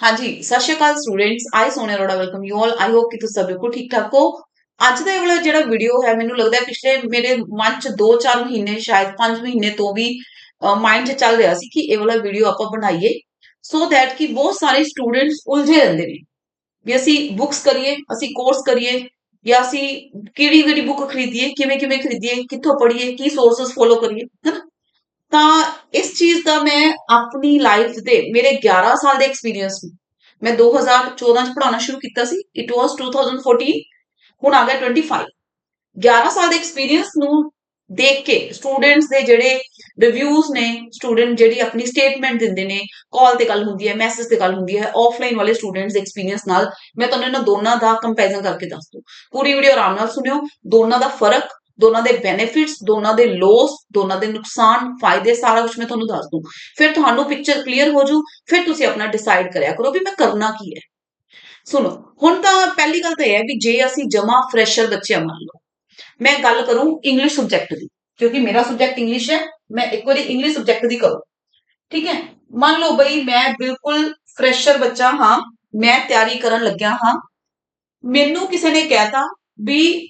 हाँ जी सत श्रीकाल students I Sonia Arora welcome you all I hope कि तुम सब बिल्कुल ठीक ठाक हो ਅੱਜ ਦਾ ਇਹ ਜਿਹੜਾ ਵੀਡੀਓ ਹੈ, ਮੈਨੂੰ ਲੱਗਦਾ ਹੈ ਪਿਛਲੇ ਮੇਰੇ ਮਨ ਚ 2-4 ਮਹੀਨੇ, ਸ਼ਾਇਦ 5 ਮਹੀਨੇ ਤੋਂ ਵੀ ਮਾਈਂਡ 'ਚ ਚੱਲ ਰਿਹਾ ਸੀ ਕਿ ਇਹ ਵਾਲਾ ਵੀਡੀਓ ਆਪਾਂ ਬਣਾਈਏ। ਸੋ ਥੈਟ ਕਿ ਬਹੁਤ ਸਾਰੇ ਸਟੂਡੈਂਟਸ ਉਲਝੇ ਰਹਿੰਦੇ ਨੇ। ਵੀ ਅਸੀਂ ਬੁੱਕਸ ਕਰੀਏ, ਅਸੀਂ ਕੋਰਸ ਕਰੀਏ, ਜਾਂ ਅਸੀਂ ਕਿਹੜੀ ਕਿਹੜੀ ਬੁੱਕ ਖਰੀਦੀਏ ਕਿਵੇਂ ਕਿਵੇਂ ਖਰੀਦੀਏ, ਕਿੱਥੋਂ ਪੜ੍ਹੀਏ, ਕੀ ਸੋਰਸਸ ਫੋਲੋ ਕਰੀਏ, ਹਨਾ? ਤਾਂ ਇਸ ਚੀਜ਼ ਦਾ ਮੈਂ ਆਪਣੀ ਲਾਈਫ ਦੇ ਮੇਰੇ 11 ਸਾਲ ਦੇ ਐਕਸਪੀਰੀਅੰਸ ਨੂੰ ਮੈਂ 2014 ਚ ਪੜਾਉਣਾ ਸ਼ੁਰੂ ਕੀਤਾ ਸੀ। ਇਟ ਵਾਸ 2014 ਹੁਣ ਆ ਗਿਆ 25 11 ਸਾਲ ਦੇ ਐਕਸਪੀਰੀਅੰਸ ਨੂੰ ਦੇਖ ਕੇ ਸਟੂਡੈਂਟਸ ਦੇ ਜਿਹੜੇ ਰਿਵਿਊਜ਼ ਨੇ ਸਟੂਡੈਂਟ ਜਿਹੜੀ ਆਪਣੀ ਸਟੇਟਮੈਂਟ ਦਿੰਦੇ ਨੇ ਕਾਲ ਤੇ ਗੱਲ ਹੁੰਦੀ ਹੈ ਮੈਸੇਜ ਤੇ ਗੱਲ ਹੁੰਦੀ ਹੈ ਆਫਲਾਈਨ ਵਾਲੇ ਸਟੂਡੈਂਟਸ ਦੇ ਐਕਸਪੀਰੀਅੰਸ ਨਾਲ ਮੈਂ ਤੁਹਾਨੂੰ ਇਹਨਾਂ ਦੋਨਾਂ ਦਾ ਕੰਪੈਰੀਜ਼ਨ ਕਰਕੇ ਦੱਸ ਦੂੰ ਪੂਰੀ ਵੀਡੀਓ ਆਰਾਮ ਨਾਲ ਸੁਣਿਓ। ਦੋਨਾਂ ਦਾ ਫ਼ਰਕ ਦੋਨਾਂ ਦੇ ਬੈਨੀਫਿਟਸ ਦੋਨਾਂ ਦੇ ਲੋਸ ਦੋਨਾਂ ਦੇ ਨੁਕਸਾਨ, ਫਾਇਦੇ, ਸਾਰਾ ਕੁਝ ਮੈਂ ਤੁਹਾਨੂੰ ਦੱਸ ਦੂੰ। ਫਿਰ ਤੁਹਾਨੂੰ ਪਿਕਚਰ ਕਲੀਅਰ ਹੋ ਜੂ ਫਿਰ ਤੁਸੀਂ ਆਪਣਾ ਡਿਸਾਈਡ ਕਰਿਆ ਕਰੋ ਵੀ ਮੈਂ ਕਰਨਾ ਕੀ ਹੈ। ਸੁਣੋ, ਹੁਣ ਤਾਂ ਪਹਿਲੀ ਗੱਲ ਤਾਂ ਇਹ ਹੈ ਵੀ ਜੇ ਅਸੀਂ ਜਮਾ ਫਰੈਸ਼ਰ ਬੱਚੇ ਮੰਨ ਲਓ, ਮੈਂ ਗੱਲ ਕਰੂੰ ਇੰਗਲਿਸ਼ ਸਬਜੈਕਟ ਦੀ, ਕਿਉਂਕਿ ਮੇਰਾ ਸਬਜੈਕਟ ਇੰਗਲਿਸ਼ ਹੈ, ਮੈਂ ਇੱਕ ਵਾਰੀ ਇੰਗਲਿਸ਼ ਸਬਜੈਕਟ ਦੀ ਕਰੂੰ। ਠੀਕ ਹੈ? ਮੰਨ ਲਓ ਬਈ ਮੈਂ ਬਿਲਕੁਲ ਫਰੈਸ਼ਰ ਬੱਚਾ ਹਾਂ, ਮੈਂ ਤਿਆਰੀ ਕਰਨ ਲੱਗਿਆ ਹਾਂ, ਮੈਨੂੰ ਕਿਸੇ ਨੇ ਕਹਿਤਾ ਵੀ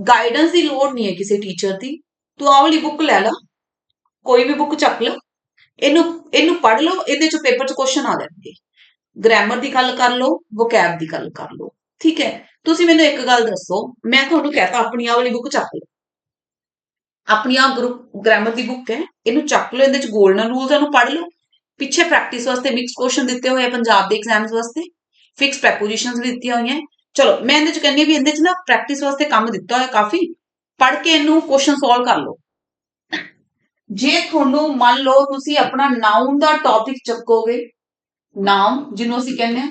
ਗਾਈਡੈਂਸ ਦੀ ਲੋੜ ਨਹੀਂ ਹੈ ਕਿਸੇ ਟੀਚਰ ਦੀ। ਤੂੰ ਆਹ ਵਾਲੀ ਬੁੱਕ ਲੈ ਲੈ। ਕੋਈ ਵੀ ਬੁੱਕ ਚੱਕ ਲੈ। ਇਹਨੂੰ ਇਹਨੂੰ ਪੜ੍ਹ ਲਓ। ਇਹਦੇ ਚ ਪੇਪਰ ਚ ਕੁਐਸਚਨ ਆ ਜਾਣਗੇ। ਗ੍ਰਾਮਰ ਦੀ ਗੱਲ ਕਰ ਲਓ ਵੋਕੈਬ ਦੀ ਗੱਲ ਕਰ ਲਓ। ਠੀਕ ਹੈ? ਤੁਸੀਂ ਮੈਨੂੰ ਇੱਕ ਗੱਲ ਦੱਸੋ। ਮੈਂ ਤੁਹਾਨੂੰ ਕਹਤਾ, ਆਪਣੀ ਆਹ ਵਾਲੀ ਬੁੱਕ ਚੱਕ ਲਓ। ਆਪਣੀ ਆ ਗ੍ਰਾਮਰ ਦੀ ਬੁੱਕ ਹੈ। ਇਹਨੂੰ ਚੱਕ ਲਓ। ਇਹਦੇ ਚ ਗੋਲਡਨ ਰੂਲਸ ਇਹਨੂੰ ਪੜ੍ਹ ਲਓ। ਪਿੱਛੇ ਪ੍ਰੈਕਟਿਸ ਵਾਸਤੇ ਮਿਕਸ ਕੁਐਸਚਨ ਦਿੱਤੇ ਹੋਏ ਆ ਪੰਜਾਬ ਦੇ ਐਗਜ਼ਾਮਸ ਵਾਸਤੇ। ਫਿਕਸ ਪ੍ਰੈਪੋਜੀਸ਼ਨਸ ਵੀ ਦਿੱਤੀਆਂ ਹੋਈਆਂ। ਚਲੋ, ਮੈਂ ਇਹਦੇ ਚ ਕਹਿੰਨੀ ਵੀ ਇਹਦੇ ਚ ਨਾ ਪ੍ਰੈਕਟਿਸ ਵਾਸਤੇ ਕੰਮ ਦਿੱਤਾ ਹੋਇਆ ਕਾਫੀ, ਪੜ੍ਹ ਕੇ ਇਹਨੂੰ ਕੁਐਸਚਨ ਸੋਲਵ ਕਰ ਲਓ। ਜੇ ਤੁਹਾਨੂੰ ਮੰਨ ਲਓ ਤੁਸੀਂ ਆਪਣਾ ਨਾਉਨ ਦਾ ਟੌਪਿਕ ਚੱਕੋਗੇ ਨਾਮ ਜਿਹਨੂੰ ਅਸੀਂ ਕਹਿੰਦੇ ਆ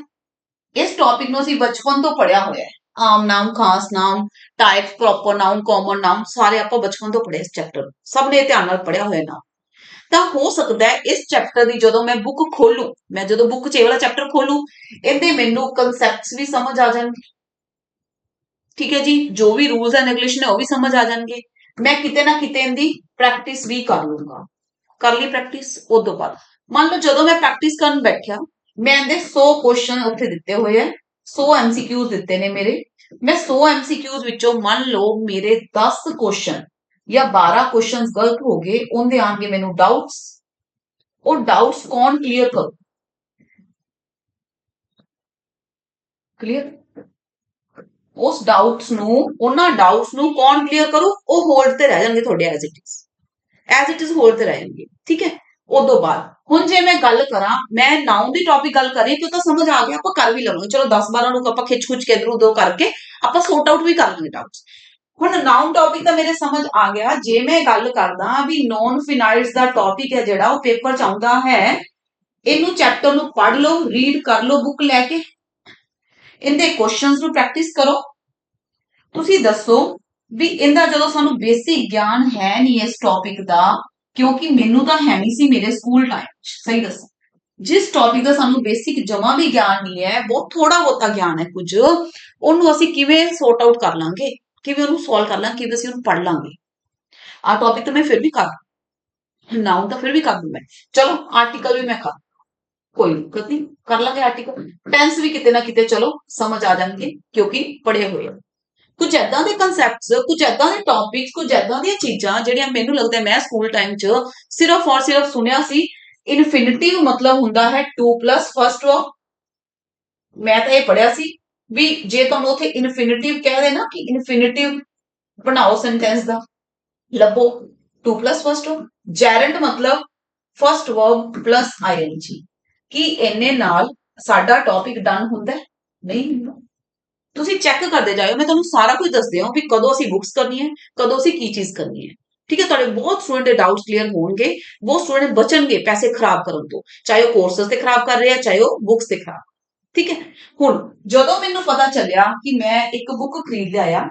ਇਸ ਟੌਪਿਕ ਨੂੰ ਅਸੀਂ ਬਚਪਨ ਤੋਂ ਪੜਿਆ ਹੋਇਆ ਹੈ। ਆਮ ਨਾਮ ਖਾਸ ਨਾਮ ਟਾਈਪ ਪ੍ਰੋਪਰ ਨਾਮ ਕਾਮਨ ਨਾਮ ਸਾਰੇ ਆਪਾਂ ਬਚਪਨ ਤੋਂ ਪੜ੍ਹੇ ਇਸ ਚੈਪਟਰ ਸਭ ਨੇ ਧਿਆਨ ਨਾਲ ਪੜਿਆ ਹੋਇਆ ਨਾਮ ਤਾਂ ਹੋ ਸਕਦਾ ਹੈ ਇਸ ਚੈਪਟਰ ਦੀ ਜਦੋਂ ਮੈਂ ਬੁੱਕ ਖੋਲੂ ਮੈਂ ਜਦੋਂ ਬੁੱਕ 'ਚ ਇਹ ਵਾਲਾ ਚੈਪਟਰ ਖੋਲੂ ਇਹਦੇ ਮੈਨੂੰ ਕਨਸੈਪਟਸ ਵੀ ਸਮਝ ਆ ਜਾਣਗੇ। ਠੀਕ ਹੈ ਜੀ? ਜੋ ਵੀ ਰੂਲਸ ਐਂਡ ਰੈਗੂਲੇਸ਼ਨ ਹੈ ਉਹ ਵੀ ਸਮਝ ਆ ਜਾਣਗੇ। ਮੈਂ ਕਿਤੇ ਨਾ ਕਿਤੇ ਇਹਦੀ ਪ੍ਰੈਕਟਿਸ ਵੀ ਕਰ ਲੂੰਗਾ ਕਰ ਲਈ ਪ੍ਰੈਕਟਿਸ ਉਸ ਤੋਂ ਬਾਅਦ। ਮੰਨ ਲਓ ਜਦੋਂ ਮੈਂ ਪ੍ਰੈਕਟਿਸ ਕਰਨ ਬੈਠਿਆ, ਮੈਂ ਇਹਦੇ 100 ਕੁਐਸਚਨ ਉੱਥੇ ਦਿੱਤੇ ਹੋਏ ਆ 100 ਐਮਸੀਕਿਊਜ਼ ਦਿੱਤੇ ਨੇ ਮੇਰੇ। ਮੈਂ 100 ਐਮਸੀਕਿਊਜ਼ ਵਿੱਚੋਂ ਮੰਨ ਲਓ ਮੇਰੇ 10 ਕੁਐਸਚਨ ਜਾਂ 12 ਕੁਐਸਚਨਸ ਗਲਤ ਹੋ ਗਏ, ਉਹਦੇ ਆਣਗੇ ਮੈਨੂੰ ਡਾਊਟਸ ਉਹ ਡਾਊਟਸ ਕੌਣ ਕਲੀਅਰ ਕਰੂ? ਕਲੀਅਰ ਉਸ ਡਾਊਟਸ ਨੂੰ, ਉਹਨਾਂ ਡਾਊਟਸ ਨੂੰ ਕੌਣ ਕਲੀਅਰ ਕਰੂ? ਉਹ ਹੋਲਡ ਤੇ ਰਹਿ ਜਾਣਗੇ ਤੁਹਾਡੇ as it is as it is hold ਤੇ ਰਹਿ ਜਾਣਗੇ, ਠੀਕ ਹੈ? ਉਦੋਂ ਬਾਅਦ। ਹੁਣ ਜੇ ਮੈਂ ਗੱਲ ਕਰਾਂ, ਮੈਂ ਨਾਉਨ ਦੀ ਟੌਪਿਕ ਗੱਲ ਕਰੀ ਕਿ ਉਹ ਤਾਂ ਸਮਝ ਆ ਗਿਆ, ਆਪਾਂ ਕਰ ਵੀ ਲਵਾਂਗੇ। ਚਲੋ 10 12 ਨੂੰ ਆਪਾਂ ਖਿੱਚ ਖੁੱਚ ਕੇ ਇਧਰ ਉਧਰ ਕਰਕੇ ਆਪਾਂ ਸੌਟ ਆਊਟ ਵੀ ਕਰ ਲਾਂਗੇ ਡਾਊਟਸ ਹੁਣ ਨਾਉਨ ਟੌਪਿਕ ਤਾਂ ਮੇਰੇ ਸਮਝ ਆ ਗਿਆ। ਜੇ ਮੈਂ ਗੱਲ ਕਰਦਾ ਵੀ ਨੌਨ ਫਿਨਾਈਲਸ ਦਾ ਟੌਪਿਕ ਹੈ ਜਿਹੜਾ, ਉਹ ਪੇਪਰ ਚ ਆਉਂਦਾ ਹੈ, ਇਹਨੂੰ ਚੈਪਟਰ ਨੂੰ ਪੜ੍ਹ ਲਓ ਰੀਡ ਕਰ ਲਓ ਬੁੱਕ ਲੈ ਕੇ। ਇਹਦੇ ਕੁਐਸਚਨਸ ਨੂੰ ਪ੍ਰੈਕਟਿਸ ਕਰੋ। ਤੁਸੀਂ ਦੱਸੋ ਵੀ ਇਹਦਾ ਜਦੋਂ ਸਾਨੂੰ ਬੇਸਿਕ ਗਿਆਨ ਹੈ ਨਹੀਂ ਇਸ ਟੌਪਿਕ ਦਾ, ਕਿਉਂਕਿ ਮੈਨੂੰ ਤਾਂ ਹੈ ਨਹੀਂ ਸੀ ਮੇਰੇ ਸਕੂਲ ਟਾਈਮ ਸਹੀ ਦੱਸਾਂ। ਜਿਸ ਟੌਪਿਕ ਦਾ ਸਾਨੂੰ ਬੇਸਿਕ ਜਮਾ ਵੀ ਗਿਆਨ ਨਹੀਂ ਹੈ, ਬਹੁਤ ਥੋੜਾ ਬਹੁਤਾ ਗਿਆਨ ਹੈ ਕੁਝ, ਉਹਨੂੰ ਅਸੀਂ ਕਿਵੇਂ ਸੋਰਟ ਆਊਟ ਕਰ ਲਾਂਗੇ? ਕਿਵੇਂ ਉਹਨੂੰ ਸੋਲਵ ਕਰ ਲਾਂਗੇ ਕਿਵੇਂ ਅਸੀਂ ਉਹਨੂੰ ਪੜ ਲਾਂਗੇ। ਆ ਟੌਪਿਕ ਤਾਂ ਮੈਂ ਫਿਰ ਵੀ ਕਰ ਨਾਉਨ ਤਾਂ ਫਿਰ ਵੀ ਕਰ ਦੂੰ ਮੈਂ। ਚਲੋ ਆਰਟੀਕਲ ਵੀ ਮੈਂ ਕਰ ਕੋਈ ਦਿੱਕਤ ਨਹੀਂ, ਕਰ ਲਾਂਗੇ ਆਰਟੀਕਲ ਟੈਂਸ ਵੀ ਕਿਤੇ ਨਾ ਕਿਤੇ ਚਲੋ, ਸਮਝ ਆ ਜਾਣਗੇ, ਕਿਉਂਕਿ ਪੜੇ ਹੋਏ ਆ। ਕੁਝ ਐਦਾਂ ਦੇ ਕਨਸੈਪਟਸ ਕੁਝ ਐਦਾਂ ਦੇ ਟੌਪਿਕਸ ਕੁਝ ਐਦਾਂ ਦੀਆਂ ਚੀਜ਼ਾਂ ਜਿਹੜੀਆਂ ਮੈਨੂੰ ਲੱਗਦਾ ਮੈਂ ਸਕੂਲ ਟਾਈਮ 'ਚ ਸਿਰਫ ਔਰ ਸਿਰਫ ਸੁਣਿਆ ਸੀ। ਇਨਫਿਨਿਟਿਵ ਮਤਲਬ ਹੁੰਦਾ ਹੈ 2 ਫਸਟ ਵਰਬ ਮੈਂ ਤਾਂ ਇਹ ਪੜਿਆ ਸੀ। ਵੀ ਜੇ ਤੁਹਾਨੂੰ ਉਥੇ ਇਨਫਿਨਿਟਿਵ ਕਹਿ ਦੇ ਨਾ ਕਿ ਇਨਫਿਨਿਟਿਵ ਬਣਾਓ ਸੈਂਟੈਂਸ ਦਾ, ਲੱਭੋ 2 ਫਸਟ ਵਰਬ ਜੈਰੈਂਟ ਮਤਲਬ first verb plus I N G ਕੀ ਇਹਨੇ ਨਾਲ ਸਾਡਾ ਟੌਪਿਕ ਡਨ ਹੁੰਦਾ ਨਹੀਂ ਹੁੰਦਾ ਤੁਸੀਂ ਚੈੱਕ ਕਰਦੇ ਜਾਓ ਮੈਂ ਤੁਹਾਨੂੰ ਸਾਰਾ ਕੁਝ ਦੱਸਦੇ ਹਾਂ ਵੀ ਕਦੋਂ ਅਸੀਂ ਬੁੱਕਸ ਕਰਨੀ ਹੈ, ਕਦੋਂ ਅਸੀਂ ਕੀ ਚੀਜ਼ ਕਰਨੀ ਹੈ। ਠੀਕ ਹੈ, ਤੁਹਾਡੇ ਬਹੁਤ ਸਟੂਡੈਂਟ ਦੇ ਡਾਊਟਸ ਕਲੀਅਰ ਹੋਣਗੇ, ਬਹੁਤ ਸਟੂਡੈਂਟ ਬਚਣਗੇ ਪੈਸੇ ਖਰਾਬ ਕਰਨ ਤੋਂ, ਚਾਹੇ ਉਹ ਕੋਰਸਸ ਤੇ ਖਰਾਬ ਕਰ ਰਹੇ ਆ, ਚਾਹੇ ਉਹ ਬੁੱਕਸ ਤੇ ਖਰਾਬ ਠੀਕ ਹੈ? ਹੁਣ ਜਦੋਂ ਮੈਨੂੰ ਪਤਾ ਚੱਲਿਆ ਕਿ ਮੈਂ ਇੱਕ ਬੁੱਕ ਖਰੀਦ ਲਿਆ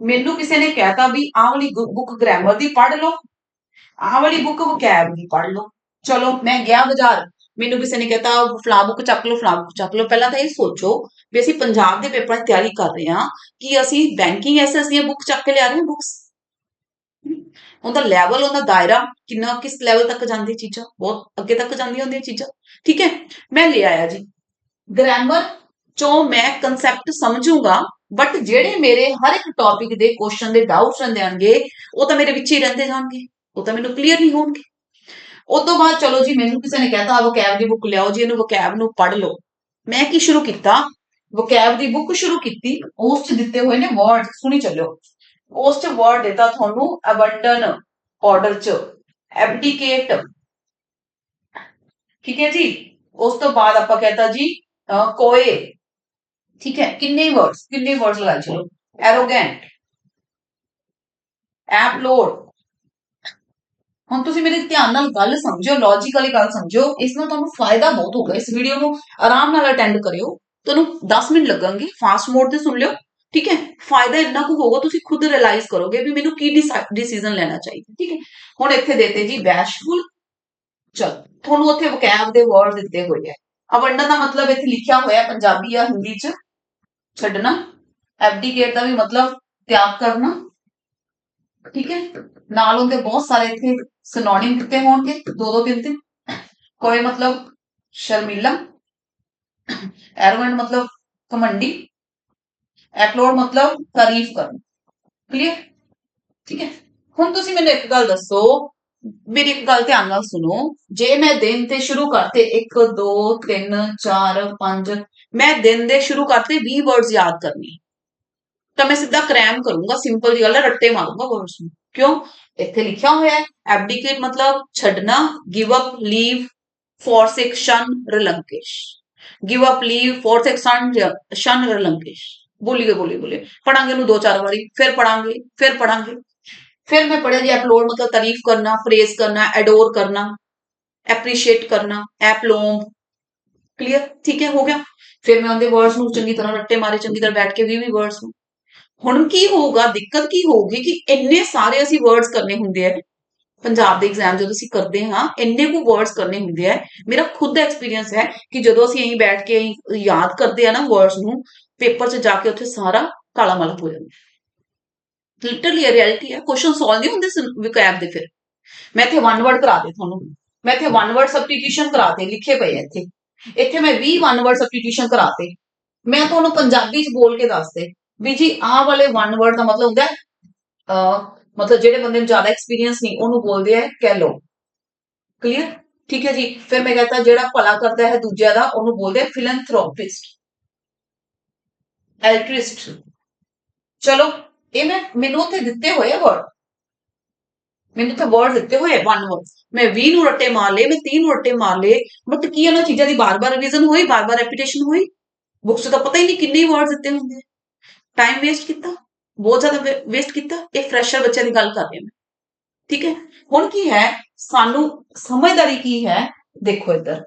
ਮੈਨੂੰ ਕਿਸੇ ਨੇ ਕਹਿਤਾ ਵੀ ਆਹ ਵਾਲੀ ਬੁੱਕ ਗ੍ਰਾਮਰ ਦੀ ਪੜ੍ਹ ਲਓ। ਆਹ ਵਾਲੀ ਬੁੱਕ ਵਕੈਬ ਦੀ ਪੜ੍ਹ ਲਓ। ਚਲੋ, ਮੈਂ ਗਿਆ ਬਾਜ਼ਾਰ। ਮੈਨੂੰ ਕਿਸੇ ਨੇ ਕਹਤਾ, ਫਲਾ ਬੁੱਕ ਚੱਕ ਲਓ, ਫਲਾ ਬੁੱਕ ਚੱਕ ਲਓ। ਪਹਿਲਾਂ ਤਾਂ ਇਹ ਸੋਚੋ ਵੀ ਅਸੀਂ ਪੰਜਾਬ ਦੇ ਪੇਪਰਾਂ ਦੀ ਤਿਆਰੀ ਕਰ ਰਹੇ ਹਾਂ ਕਿ ਅਸੀਂ ਬੈਂਕਿੰਗ ਐਸਐਸ ਦੀਆਂ ਬੁੱਕ ਚੱਕ ਕੇ ਲਿਆ ਰਹੇ ਹਾਂ ਬੁੱਕਸ ਉਹਦਾ ਲੈਵਲ ਉਹਦਾ ਦਾਇਰਾ ਕਿੰਨਾ, ਕਿਸ ਲੈਵਲ ਤੱਕ ਜਾਂਦੀ ਚੀਜ਼ਾਂ? ਬਹੁਤ ਅੱਗੇ ਤੱਕ ਜਾਂਦੀਆਂ ਹੁੰਦੀਆਂ ਚੀਜ਼ਾਂ। ਠੀਕ ਹੈ? ਮੈਂ ਲੈ ਆਇਆ ਜੀ। ਗ੍ਰਾਮਰ ਚੋਂ ਮੈਂ ਕਨਸੈਪਟ ਸਮਝੂਗਾ ਬਟ ਜਿਹੜੇ ਮੇਰੇ ਹਰ ਇੱਕ ਟੌਪਿਕ ਦੇ ਕੁਐਸਚਨ ਦੇ ਡਾਊਟਸ ਰਹਿੰਦੇ ਆਣਗੇ ਉਹ ਤਾਂ ਮੇਰੇ ਵਿੱਚ ਹੀ ਰਹਿੰਦੇ ਜਾਣਗੇ, ਉਹ ਤਾਂ ਮੈਨੂੰ ਕਲੀਅਰ ਨਹੀਂ ਹੋਣਗੇ। ਉਸ ਤੋਂ ਬਾਅਦ ਚਲੋ ਜੀ, ਮੈਨੂੰ ਕਿਸੇ ਨੇ ਕਹਿਤਾ ਵੋਕੈਬ ਦੀ ਬੁੱਕ ਲਿਆਓ ਜੀ, ਇਹਨੂੰ ਵੋਕੈਬ ਨੂੰ ਪੜ੍ਹ ਲਓ। ਮੈਂ ਕੀ ਸ਼ੁਰੂ ਕੀਤਾ? ਵੋਕੈਬ ਦੀ ਬੁੱਕ ਸ਼ੁਰੂ ਕੀਤੀ, ਉਸ ਚ ਦਿੱਤੇ ਹੋਏ ਨੇ ਵਰਡ ਸੁਣੀ ਚੱਲਿਓ ਉਸ ਚ ਵਰਡ ਦਿੱਤਾ ਤੁਹਾਨੂੰ ਅਬੰਡਨ ਆਰਡਰ ਚ ਐਬਡੀਕੇਟ ਠੀਕ ਹੈ ਜੀ? ਉਸ ਤੋਂ ਬਾਅਦ ਆਪਾਂ ਕਹਤਾ ਜੀ ਕੋਏ। ਠੀਕ ਹੈ, ਕਿੰਨੇ ਵਰਡਸ ਕਿੰਨੇ ਵਰਡਸ ਲਗਾਏ ਚਲੋ। ਐਰੋਗੈਂਟ ਐਪਲੋਡ ਹੁਣ ਤੁਸੀਂ ਮੇਰੇ ਧਿਆਨ ਨਾਲ ਗੱਲ ਸਮਝੋ ਲੌਜੀਕਲੀ ਗੱਲ ਸਮਝੋ। ਇਸ ਨਾਲ ਤੁਹਾਨੂੰ ਫਾਇਦਾ ਬਹੁਤ ਹੋਊਗਾ। ਇਸ ਵੀਡੀਓ ਨੂੰ ਆਰਾਮ ਨਾਲ ਅਟੈਂਡ ਕਰਿਓ। ਤੁਹਾਨੂੰ 10 ਮਿੰਟ ਲੱਗਣਗੇ। ਫਾਸਟ ਮੋਡ ਤੇ ਸੁਣ ਲਿਓ। ਠੀਕ ਹੈ, ਫਾਇਦਾ ਇੰਨਾ ਕੁ ਹੋਊਗਾ, ਤੁਸੀਂ ਖੁਦ ਰਿਅਲਾਈਜ਼ ਕਰੋਗੇ ਵੀ ਮੈਨੂੰ ਕੀ ਡਿਸੀਜਨ ਲੈਣਾ ਚਾਹੀਦਾ। ਠੀਕ ਹੈ, ਹੁਣ ਇੱਥੇ ਦੇਤੇ ਜੀ ਬੈਸ਼ਫੁਲ ਚਲ, ਤੁਹਾਨੂੰ ਉੱਥੇ ਵਕੈਬ ਦੇ ਵਰਡ ਦਿੱਤੇ ਹੋਏ ਆ। ਅਵੰਡਨ ਦਾ ਮਤਲਬ ਇੱਥੇ ਲਿਖਿਆ ਹੋਇਆ ਪੰਜਾਬੀ ਜਾਂ ਹਿੰਦੀ ਚ। ਛੱਡਣਾ। ਐਬਡੀਕੇਟ ਦਾ ਵੀ ਮਤਲਬ ਤਿਆਗ ਕਰਨਾ। ਠੀਕ ਹੈ? ਨਾਲ ਉਹਦੇ ਬਹੁਤ ਸਾਰੇ ਇੱਥੇ ਸਿਨੋਨਿਮ ਦਿੱਤੇ ਹੋਣਗੇ, ਦੋ ਦੋ ਤਿੰਨ ਤਿੰਨ। ਕੋਈ ਮਤਲਬ ਸ਼ਰਮੀਲਾ। ਐਰੋਗੈਂਟ ਮਤਲਬ ਕਮੰਡੀ ਐਕਲੋਡ ਮਤਲਬ ਤਾਰੀਫ ਕਰਨਾ। ਕਲੀਅਰ ਠੀਕ ਹੈ? ਹੁਣ ਤੁਸੀਂ ਮੈਨੂੰ ਇੱਕ ਗੱਲ ਦੱਸੋ ਮੇਰੀ ਇੱਕ ਗੱਲ ਧਿਆਨ ਨਾਲ ਸੁਣੋ। ਜੇ ਮੈਂ ਦਿਨ ਤੇ ਸ਼ੁਰੂ ਕਰਤੇ 1 2 3 4 5 ਮੈਂ ਦਿਨ ਦੇ ਸ਼ੁਰੂ ਕਰਤੇ 20 ਵਰਡਸ ਯਾਦ ਕਰਨੇ। ਤਾਂ ਮੈਂ ਸਿੱਧਾ ਕ੍ਰੈਮ ਕਰੂੰਗਾ ਸਿੰਪਲ ਜੀ ਗੱਲ ਹੈ, ਰੱਟੇ ਮਾਰੂੰਗਾ ਵਰਡਸ ਨੂੰ। ਕਿਉਂ? ਇੱਥੇ ਲਿਖਿਆ ਹੋਇਆ ਹੈ ਐਬਡੀਕੇਟ ਮਤਲਬ ਛੱਡਣਾ give up leave forsake shun relinquish give up leave forsake shun shun relinquish ਬੋਲੀਏ ਬੋਲੀਏ ਬੋਲੀਏ। ਪੜਾਂਗੇ ਨੂੰ ਦੋ ਚਾਰ ਵਾਰੀ, ਫਿਰ ਪੜਾਂਗੇ ਫਿਰ ਪੜਾਂਗੇ। ਫਿਰ ਮੈਂ ਪੜਿਆ ਜੀ ਐਪਲੋਡ ਮਤਲਬ ਤਾਰੀਫ ਕਰਨਾ ਫਰੇਜ਼ ਕਰਨਾ ਐਡੋਰ ਕਰਨਾ ਐਪਰੀਸ਼ੀਏਟ ਕਰਨਾ ਐਪਲੋਮ ਕਲੀਅਰ ਠੀਕ ਹੈ, ਹੋ ਗਿਆ। ਫਿਰ ਮੈਂ ਉਹਦੇ ਵਰਡਸ ਨੂੰ ਚੰਗੀ ਤਰ੍ਹਾਂ ਰੱਟੇ ਮਾਰੇ, ਚੰਗੀ ਤਰ੍ਹਾਂ ਬੈਠ ਕੇ ਵੀ ਵੀ ਵਰਡਸ ਨੂੰ। ਹੁਣ ਕੀ ਹੋਊਗਾ, ਦਿੱਕਤ ਕੀ ਹੋਊਗੀ ਕਿ ਇੰਨੇ ਸਾਰੇ ਅਸੀਂ ਵਰਡਸ ਕਰਨੇ ਹੁੰਦੇ ਆ। ਪੰਜਾਬ ਦੇ ਐਗਜ਼ਾਮ ਜਦੋਂ ਅਸੀਂ ਕਰਦੇ ਹਾਂ, ਇੰਨੇ ਕੁ ਵਰਡਸ ਕਰਨੇ ਹੁੰਦੇ ਆ। ਮੇਰਾ ਖੁਦ ਦਾ ਐਕਸਪੀਰੀਅੰਸ ਹੈ ਕਿ ਜਦੋਂ ਅਸੀਂ અહીં ਬੈਠ ਕੇ ਅਸੀਂ ਯਾਦ ਕਰਦੇ ਆ ਨਾ ਵਰਡਸ ਨੂੰ, ਪੇਪਰ 'ਚ ਜਾ ਕੇ ਉੱਥੇ ਸਾਰਾ ਕਾਲਾ ਮਲ ਹੋ ਜਾਂਦਾ। ਲਿਟਰਲੀ ਇਹ ਰਿਐਲਿਟੀ ਹੈ। ਕੁਐਸਚਨ ਸੋਲਵ ਨਹੀਂ ਹੁੰਦੇ ਵਿਕੈਬ ਦੇ ਫਿਰ। ਮੈਂ ਇੱਥੇ ਵਨ ਵਰਡ ਕਰਾ ਦੇ ਤੁਹਾਨੂੰ। ਮੈਂ ਇੱਥੇ ਵਨ ਵਰਡ ਸਬਸਟੀਟਿਊਸ਼ਨ ਕਰਾਤੇ ਲਿਖੇ ਪਏ ਇੱਥੇ। ਇੱਥੇ ਮੈਂ 20 ਵਨ ਵਰਡ ਸਬਸਟੀਟਿਊਸ਼ਨ ਕਰਾਤੇ ਮੈਂ ਤੁਹਾਨੂੰ ਪੰਜਾਬੀ 'ਚ ਬੋਲ ਕੇ ਦੱਸਦੇ ਵੀ ਜੀ, ਆਹ ਵਾਲੇ ਵਨ ਵਰਡ ਦਾ ਮਤਲਬ ਹੁੰਦਾ ਹੈ ਮਤਲਬ ਜਿਹੜੇ ਬੰਦੇ ਨੂੰ ਜ਼ਿਆਦਾ ਐਕਸਪੀਰੀਅੰਸ ਨਹੀਂ, ਉਹਨੂੰ ਬੋਲਦੇ ਆ ਕਹਿ ਲੋ ਕਲੀਅਰ ਠੀਕ ਹੈ ਜੀ। ਫਿਰ ਮੈਂ ਕਹਤਾ, ਜਿਹੜਾ ਭਲਾ ਕਰਦਾ ਹੈ ਦੂਜਿਆਂ ਦਾ, ਉਹਨੂੰ ਬੋਲਦੇ ਆ ਫਿਲੈਂਥ੍ਰੋਪਿਸਟ ਐਲਟ੍ਰਿਸਟ ਚਲੋ ਇਹ ਮੈਂ, ਮੈਨੂੰ ਉੱਥੇ ਦਿੱਤੇ ਹੋਏ ਆ ਵਰਡ ਮੈਨੂੰ ਤਾਂ ਵਰਡ ਦਿੱਤੇ ਹੋਏ ਵਨ ਵਰਡ ਮੈਂ 20 ਨੂੰ ਰੱਟੇ ਮਾਰ ਲਏ, ਮੈਂ 30 ਨੂੰ ਰੱਟੇ ਮਾਰ ਲਏ ਬਟ ਕੀ ਇਹਨਾਂ ਚੀਜ਼ਾਂ ਦੀ ਬਾਰ-ਬਾਰ ਰਿਵੀਜ਼ਨ ਹੋਈ, ਬਾਰ-ਬਾਰ ਰੈਪੀਟੇਸ਼ਨ ਹੋਈ? ਬੁੱਕਸ ਤਾਂ ਪਤਾ ਹੀ ਨਹੀਂ ਕਿੰਨੇ ਵਰਡ ਦਿੱਤੇ ਹੁੰਦੇ ਟਾਈਮ ਵੇਸਟ ਕੀਤਾ, ਬਹੁਤ ਜ਼ਿਆਦਾ ਵੇਸਟ ਕੀਤਾ, ਇਹ ਫਰੈਸ਼ਰ ਬੱਚਿਆਂ ਦੀ ਗੱਲ ਕਰ ਰਹੀ ਮੈਂ। ਠੀਕ ਹੈ? ਹੁਣ ਕੀ ਹੈ? ਸਾਨੂੰ ਸਮਝਦਾਰੀ ਕੀ ਹੈ? ਦੇਖੋ ਇੱਧਰ।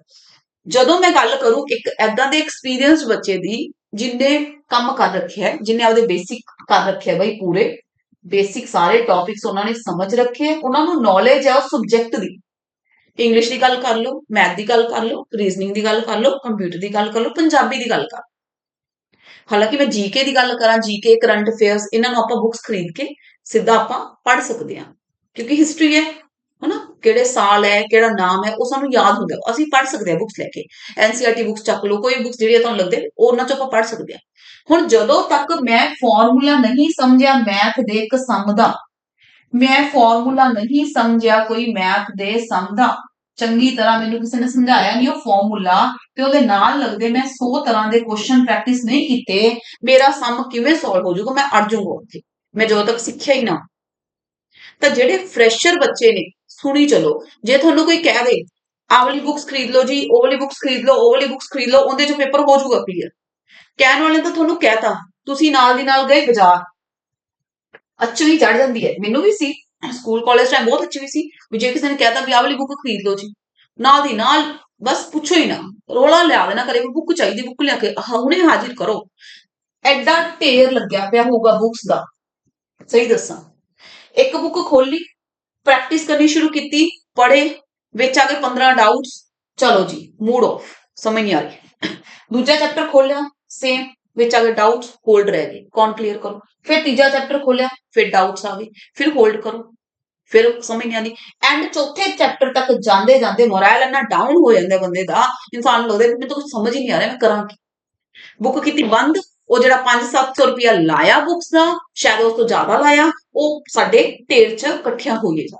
ਜਦੋਂ ਮੈਂ ਗੱਲ ਕਰੂੰ ਇੱਕ ਐਦਾਂ ਦੇ ਐਕਸਪੀਰੀਅੰਸ ਬੱਚੇ ਦੀ ਜਿੰਨੇ ਕੰਮ ਕਰ ਰੱਖਿਆ ਜਿੰਨੇ ਆਪਦੇ ਬੇਸਿਕ ਕਰ ਰੱਖਿਆ ਬਈ ਪੂਰੇ ਬੇਸਿਕ ਸਾਰੇ ਟੌਪਿਕਸ ਉਹਨਾਂ ਨੇ ਸਮਝ ਰੱਖੇ ਹੈ, ਉਹਨਾਂ ਨੂੰ ਨੌਲੇਜ ਹੈ ਉਸ ਸਬਜੈਕਟ ਦੀ। ਇੰਗਲਿਸ਼ ਦੀ ਗੱਲ ਕਰ ਲਓ ਮੈਥ ਦੀ ਗੱਲ ਕਰ ਲਓ ਰੀਜ਼ਨਿੰਗ ਦੀ ਗੱਲ ਕਰ ਲਓ ਕੰਪਿਊਟਰ ਦੀ ਗੱਲ ਕਰ ਲਓ ਪੰਜਾਬੀ ਦੀ ਗੱਲ ਕਰ ਹਾਲਾਂਕਿ ਮੈਂ ਜੀਕੇ ਦੀ ਗੱਲ ਕਰਾਂ ਜੀਕੇ ਕਰੰਟ ਅਫੇਅਰਸ ਇਹਨਾਂ ਨੂੰ ਆਪਾਂ ਬੁੱਕਸ ਖਰੀਦ ਕੇ ਸਿੱਧਾ ਆਪਾਂ ਪੜ੍ਹ ਸਕਦੇ ਹਾਂ ਕਿਉਂਕਿ ਹਿਸਟਰੀ ਹੈ ਹਨਾ? ਕਿਹੜੇ ਸਾਲ ਹੈ, ਕਿਹੜਾ ਨਾਮ ਹੈ, ਉਹ ਸਾਨੂੰ ਯਾਦ ਹੁੰਦਾ ਅਸੀਂ ਪੜ੍ਹ ਸਕਦੇ ਹਾਂ ਬੁੱਕਸ ਲੈ ਕੇ। ਐਨਸੀਆਰਟੀ ਬੁੱਕਸ ਚੱਕ ਲਓ, ਕੋਈ ਬੁੱਕਸ ਜਿਹੜੀ ਤੁਹਾਨੂੰ ਲੱਗਦੇ ਉਹਨਾਂ ਚੋਂ ਆਪਾਂ ਪੜ੍ਹ ਸਕਦੇ ਹਾਂ ਹੁਣ ਜਦੋਂ ਤੱਕ ਮੈਂ ਫਾਰਮੂਲਾ ਨਹੀਂ ਸਮਝਿਆ ਮੈਥ ਦੇ ਇੱਕ ਸਮ ਦਾ, ਮੈਂ ਫਾਰਮੂਲਾ ਨਹੀਂ ਸਮਝਿਆ ਕੋਈ ਮੈਥ ਦੇ ਸਮ ਦਾ, ਚੰਗੀ ਤਰ੍ਹਾਂ ਮੈਨੂੰ ਕਿਸੇ ਨੇ ਸਮਝਾਇਆ ਨਹੀਂ ਉਹ ਫਾਰਮੂਲਾ ਤੇ ਉਹਦੇ ਨਾਲ ਲੱਗਦੇ ਮੈਂ 100 ਤਰ੍ਹਾਂ ਦੇ ਕੁਐਸਚਨ ਪ੍ਰੈਕਟਿਸ ਨਹੀਂ ਕੀਤੇ, ਮੇਰਾ ਸਮ ਕਿਵੇਂ ਸੋਲਵ ਹੋ ਜਾਊਗਾ? ਮੈਂ ਅੜ ਜਾਊਂਗਾ ਉੱਥੇ। ਮੈਂ ਜਦੋਂ ਤੱਕ ਸਿੱਖਿਆ ਹੀ ਨਾ ਤਾਂ ਜਿਹੜੇ ਫਰੈਸ਼ਰ ਬੱਚੇ ਨੇ ਸੁਣੀ ਚਲੋ। ਜੇ ਤੁਹਾਨੂੰ ਕੋਈ ਕਹਿ ਦੇ, ਆਹ ਵਾਲੀ ਬੁੱਕਸ ਖਰੀਦ ਲਓ ਜੀ, ਉਹ ਵਾਲੀ ਬੁੱਕਸ ਖਰੀਦ ਲਓ, ਉਹ ਵਾਲੀ ਬੁੱਕਸ ਖਰੀਦ ਲਓ, ਉਹਦੇ ਚ ਪੇਪਰ ਹੋ ਜਾਊਗਾ ਕਲੀਅਰ ਕਹਿਣ ਵਾਲੇ ਤਾਂ ਤੁਹਾਨੂੰ ਕਹਿਤਾ, ਤੁਸੀਂ ਨਾਲ ਦੀ ਨਾਲ ਗਏ ਬਾਜ਼ਾਰ। ਅੱਛੀ ਹੀ ਚੜ ਜਾਂਦੀ ਹੈ। ਮੈਨੂੰ ਵੀ ਸੀ ਸਕੂਲ ਕਾਲਜ ਟਾਈਮ ਬਹੁਤ ਅੱਛੀ ਵੀ ਸੀ, ਵੀ ਜੇ ਕਿਸੇ ਨੇ ਕਹਿਤਾ ਵੀ ਆਹ ਵਾਲੀ ਬੁੱਕ ਖਰੀਦ ਲਓ ਜੀ, ਨਾਲ ਦੀ ਨਾਲ ਬਸ ਪੁੱਛੋ ਹੀ ਨਾ, ਰੋਲਾ ਲਿਆ ਦੇਣਾ ਕਰੇ ਬੁੱਕ ਚਾਹੀਦੀ ਬੁੱਕ ਲਿਆ ਕੇ ਆਹ ਹੁਣੇ ਹਾਜ਼ਰ ਕਰੋ। ਐਡਾ ਢੇਰ ਲੱਗਿਆ ਪਿਆ ਹੋਊਗਾ ਬੁੱਕਸ ਦਾ। ਸਹੀ ਦੱਸਾਂ। ਇੱਕ ਬੁੱਕ ਖੋਲੀ ਪ੍ਰੈਕਟਿਸ ਕਰਨੀ ਸ਼ੁਰੂ ਕੀਤੀ, ਪੜ੍ਹੇ, ਵਿੱਚ ਆ ਗਏ 15 ਡਾਊਟਸ ਚਲੋ ਜੀ ਮੂਡ ਆਫ ਸਮਝ ਨਹੀਂ ਆ ਰਹੀ। ਦੂਜਾ ਚੈਪਟਰ ਖੋਲਿਆ ਸੇਮ ਵਿੱਚ ਆ ਗਏ ਡਾਊਟਸ ਹੋਲਡ ਰਹਿ ਗਏ, ਕੌਣ ਕਲੀਅਰ ਕਰੋ? ਫਿਰ ਤੀਜਾ ਚੈਪਟਰ ਖੋਲਿਆ ਫਿਰ ਡਾਊਟਸ ਆ ਗਏ, ਫਿਰ ਹੋਲਡ ਕਰੋ, ਫਿਰ ਸਮਝ ਨਹੀਂ ਆਉਂਦੀ। ਐਂਡ ਚੌਥੇ ਚੈਪਟਰ ਤੱਕ ਜਾਂਦੇ ਜਾਂਦੇ ਮੋਰਲ ਇੰਨਾ ਡਾਊਨ ਹੋ ਜਾਂਦਾ ਬੰਦੇ ਦਾ, ਇਨਸਾਨ ਨੂੰ ਲੱਗਦਾ ਮੈਨੂੰ ਤਾਂ ਕੁਝ ਸਮਝ ਹੀ ਨਹੀਂ ਆ ਰਿਹਾ, ਮੈਂ ਕਰਾਂ ਕੀ? ਬੁੱਕ ਕੀਤੀ ਬੰਦ ਉਹ ਜਿਹੜਾ 5-700 ਰੁਪਇਆ ਲਾਇਆ ਬੁੱਕਸ ਦਾ, ਸ਼ਾਇਦ ਉਸ ਤੋਂ ਜ਼ਿਆਦਾ ਲਾਇਆ, ਉਹ ਸਾਡੇ ਢੇਰ 'ਚ ਇਕੱਠੀਆਂ ਹੋਈਏ ਜਾ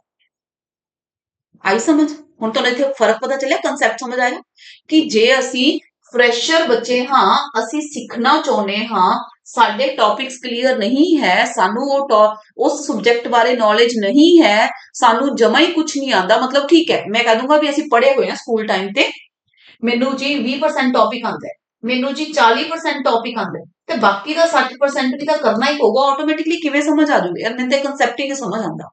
ਆਈ ਸਮਝ? ਹੁਣ ਤੁਹਾਨੂੰ ਇੱਥੇ ਫ਼ਰਕ ਪਤਾ ਚੱਲਿਆ ਕਨਸੈਪਟ ਸਮਝ ਆਇਆ ਕਿ ਜੇ ਅਸੀਂ ਫਰੈਸ਼ਰ ਬੱਚੇ ਹਾਂ, ਅਸੀਂ ਸਿੱਖਣਾ ਚਾਹੁੰਦੇ ਹਾਂ, ਸਾਡੇ ਟੌਪਿਕਸ ਕਲੀਅਰ ਨਹੀਂ ਹੈ, ਸਾਨੂੰ ਉਹ ਟੌ- ਉਸ ਸਬਜੈਕਟ ਬਾਰੇ ਨੌਲੇਜ ਨਹੀਂ ਹੈ, ਸਾਨੂੰ ਜਮਾ ਹੀ ਕੁਝ ਨਹੀਂ ਆਂਦਾ ਮਤਲਬ ਠੀਕ ਹੈ, ਮੈਂ ਕਹ ਦੂੰਗਾ ਵੀ ਅਸੀਂ ਪੜ੍ਹੇ ਹੋਏ ਹਾਂ ਸਕੂਲ ਟਾਈਮ ਤੇ, ਮੈਨੂੰ ਜੀ 20% ਟੌਪਿਕ ਆਂਦਾ ਹੈ। ਮੈਨੂੰ ਜੀ 40% ਟੌਪਿਕ ਆਂਦਾ ਤੇ ਬਾਕੀ ਦਾ 60% ਵੀ ਤਾਂ ਕਰਨਾ ਹੀ ਪਊਗਾ ਆਟੋਮੈਟਿਕਲੀ ਕਿਵੇਂ ਸਮਝ ਆ ਜੂਗੀ? ਯਾਰ ਮੈਨੂੰ ਤਾਂ ਕਨਸੈਪਟ ਹੀ ਨਹੀਂ ਸਮਝ ਆਂਦਾ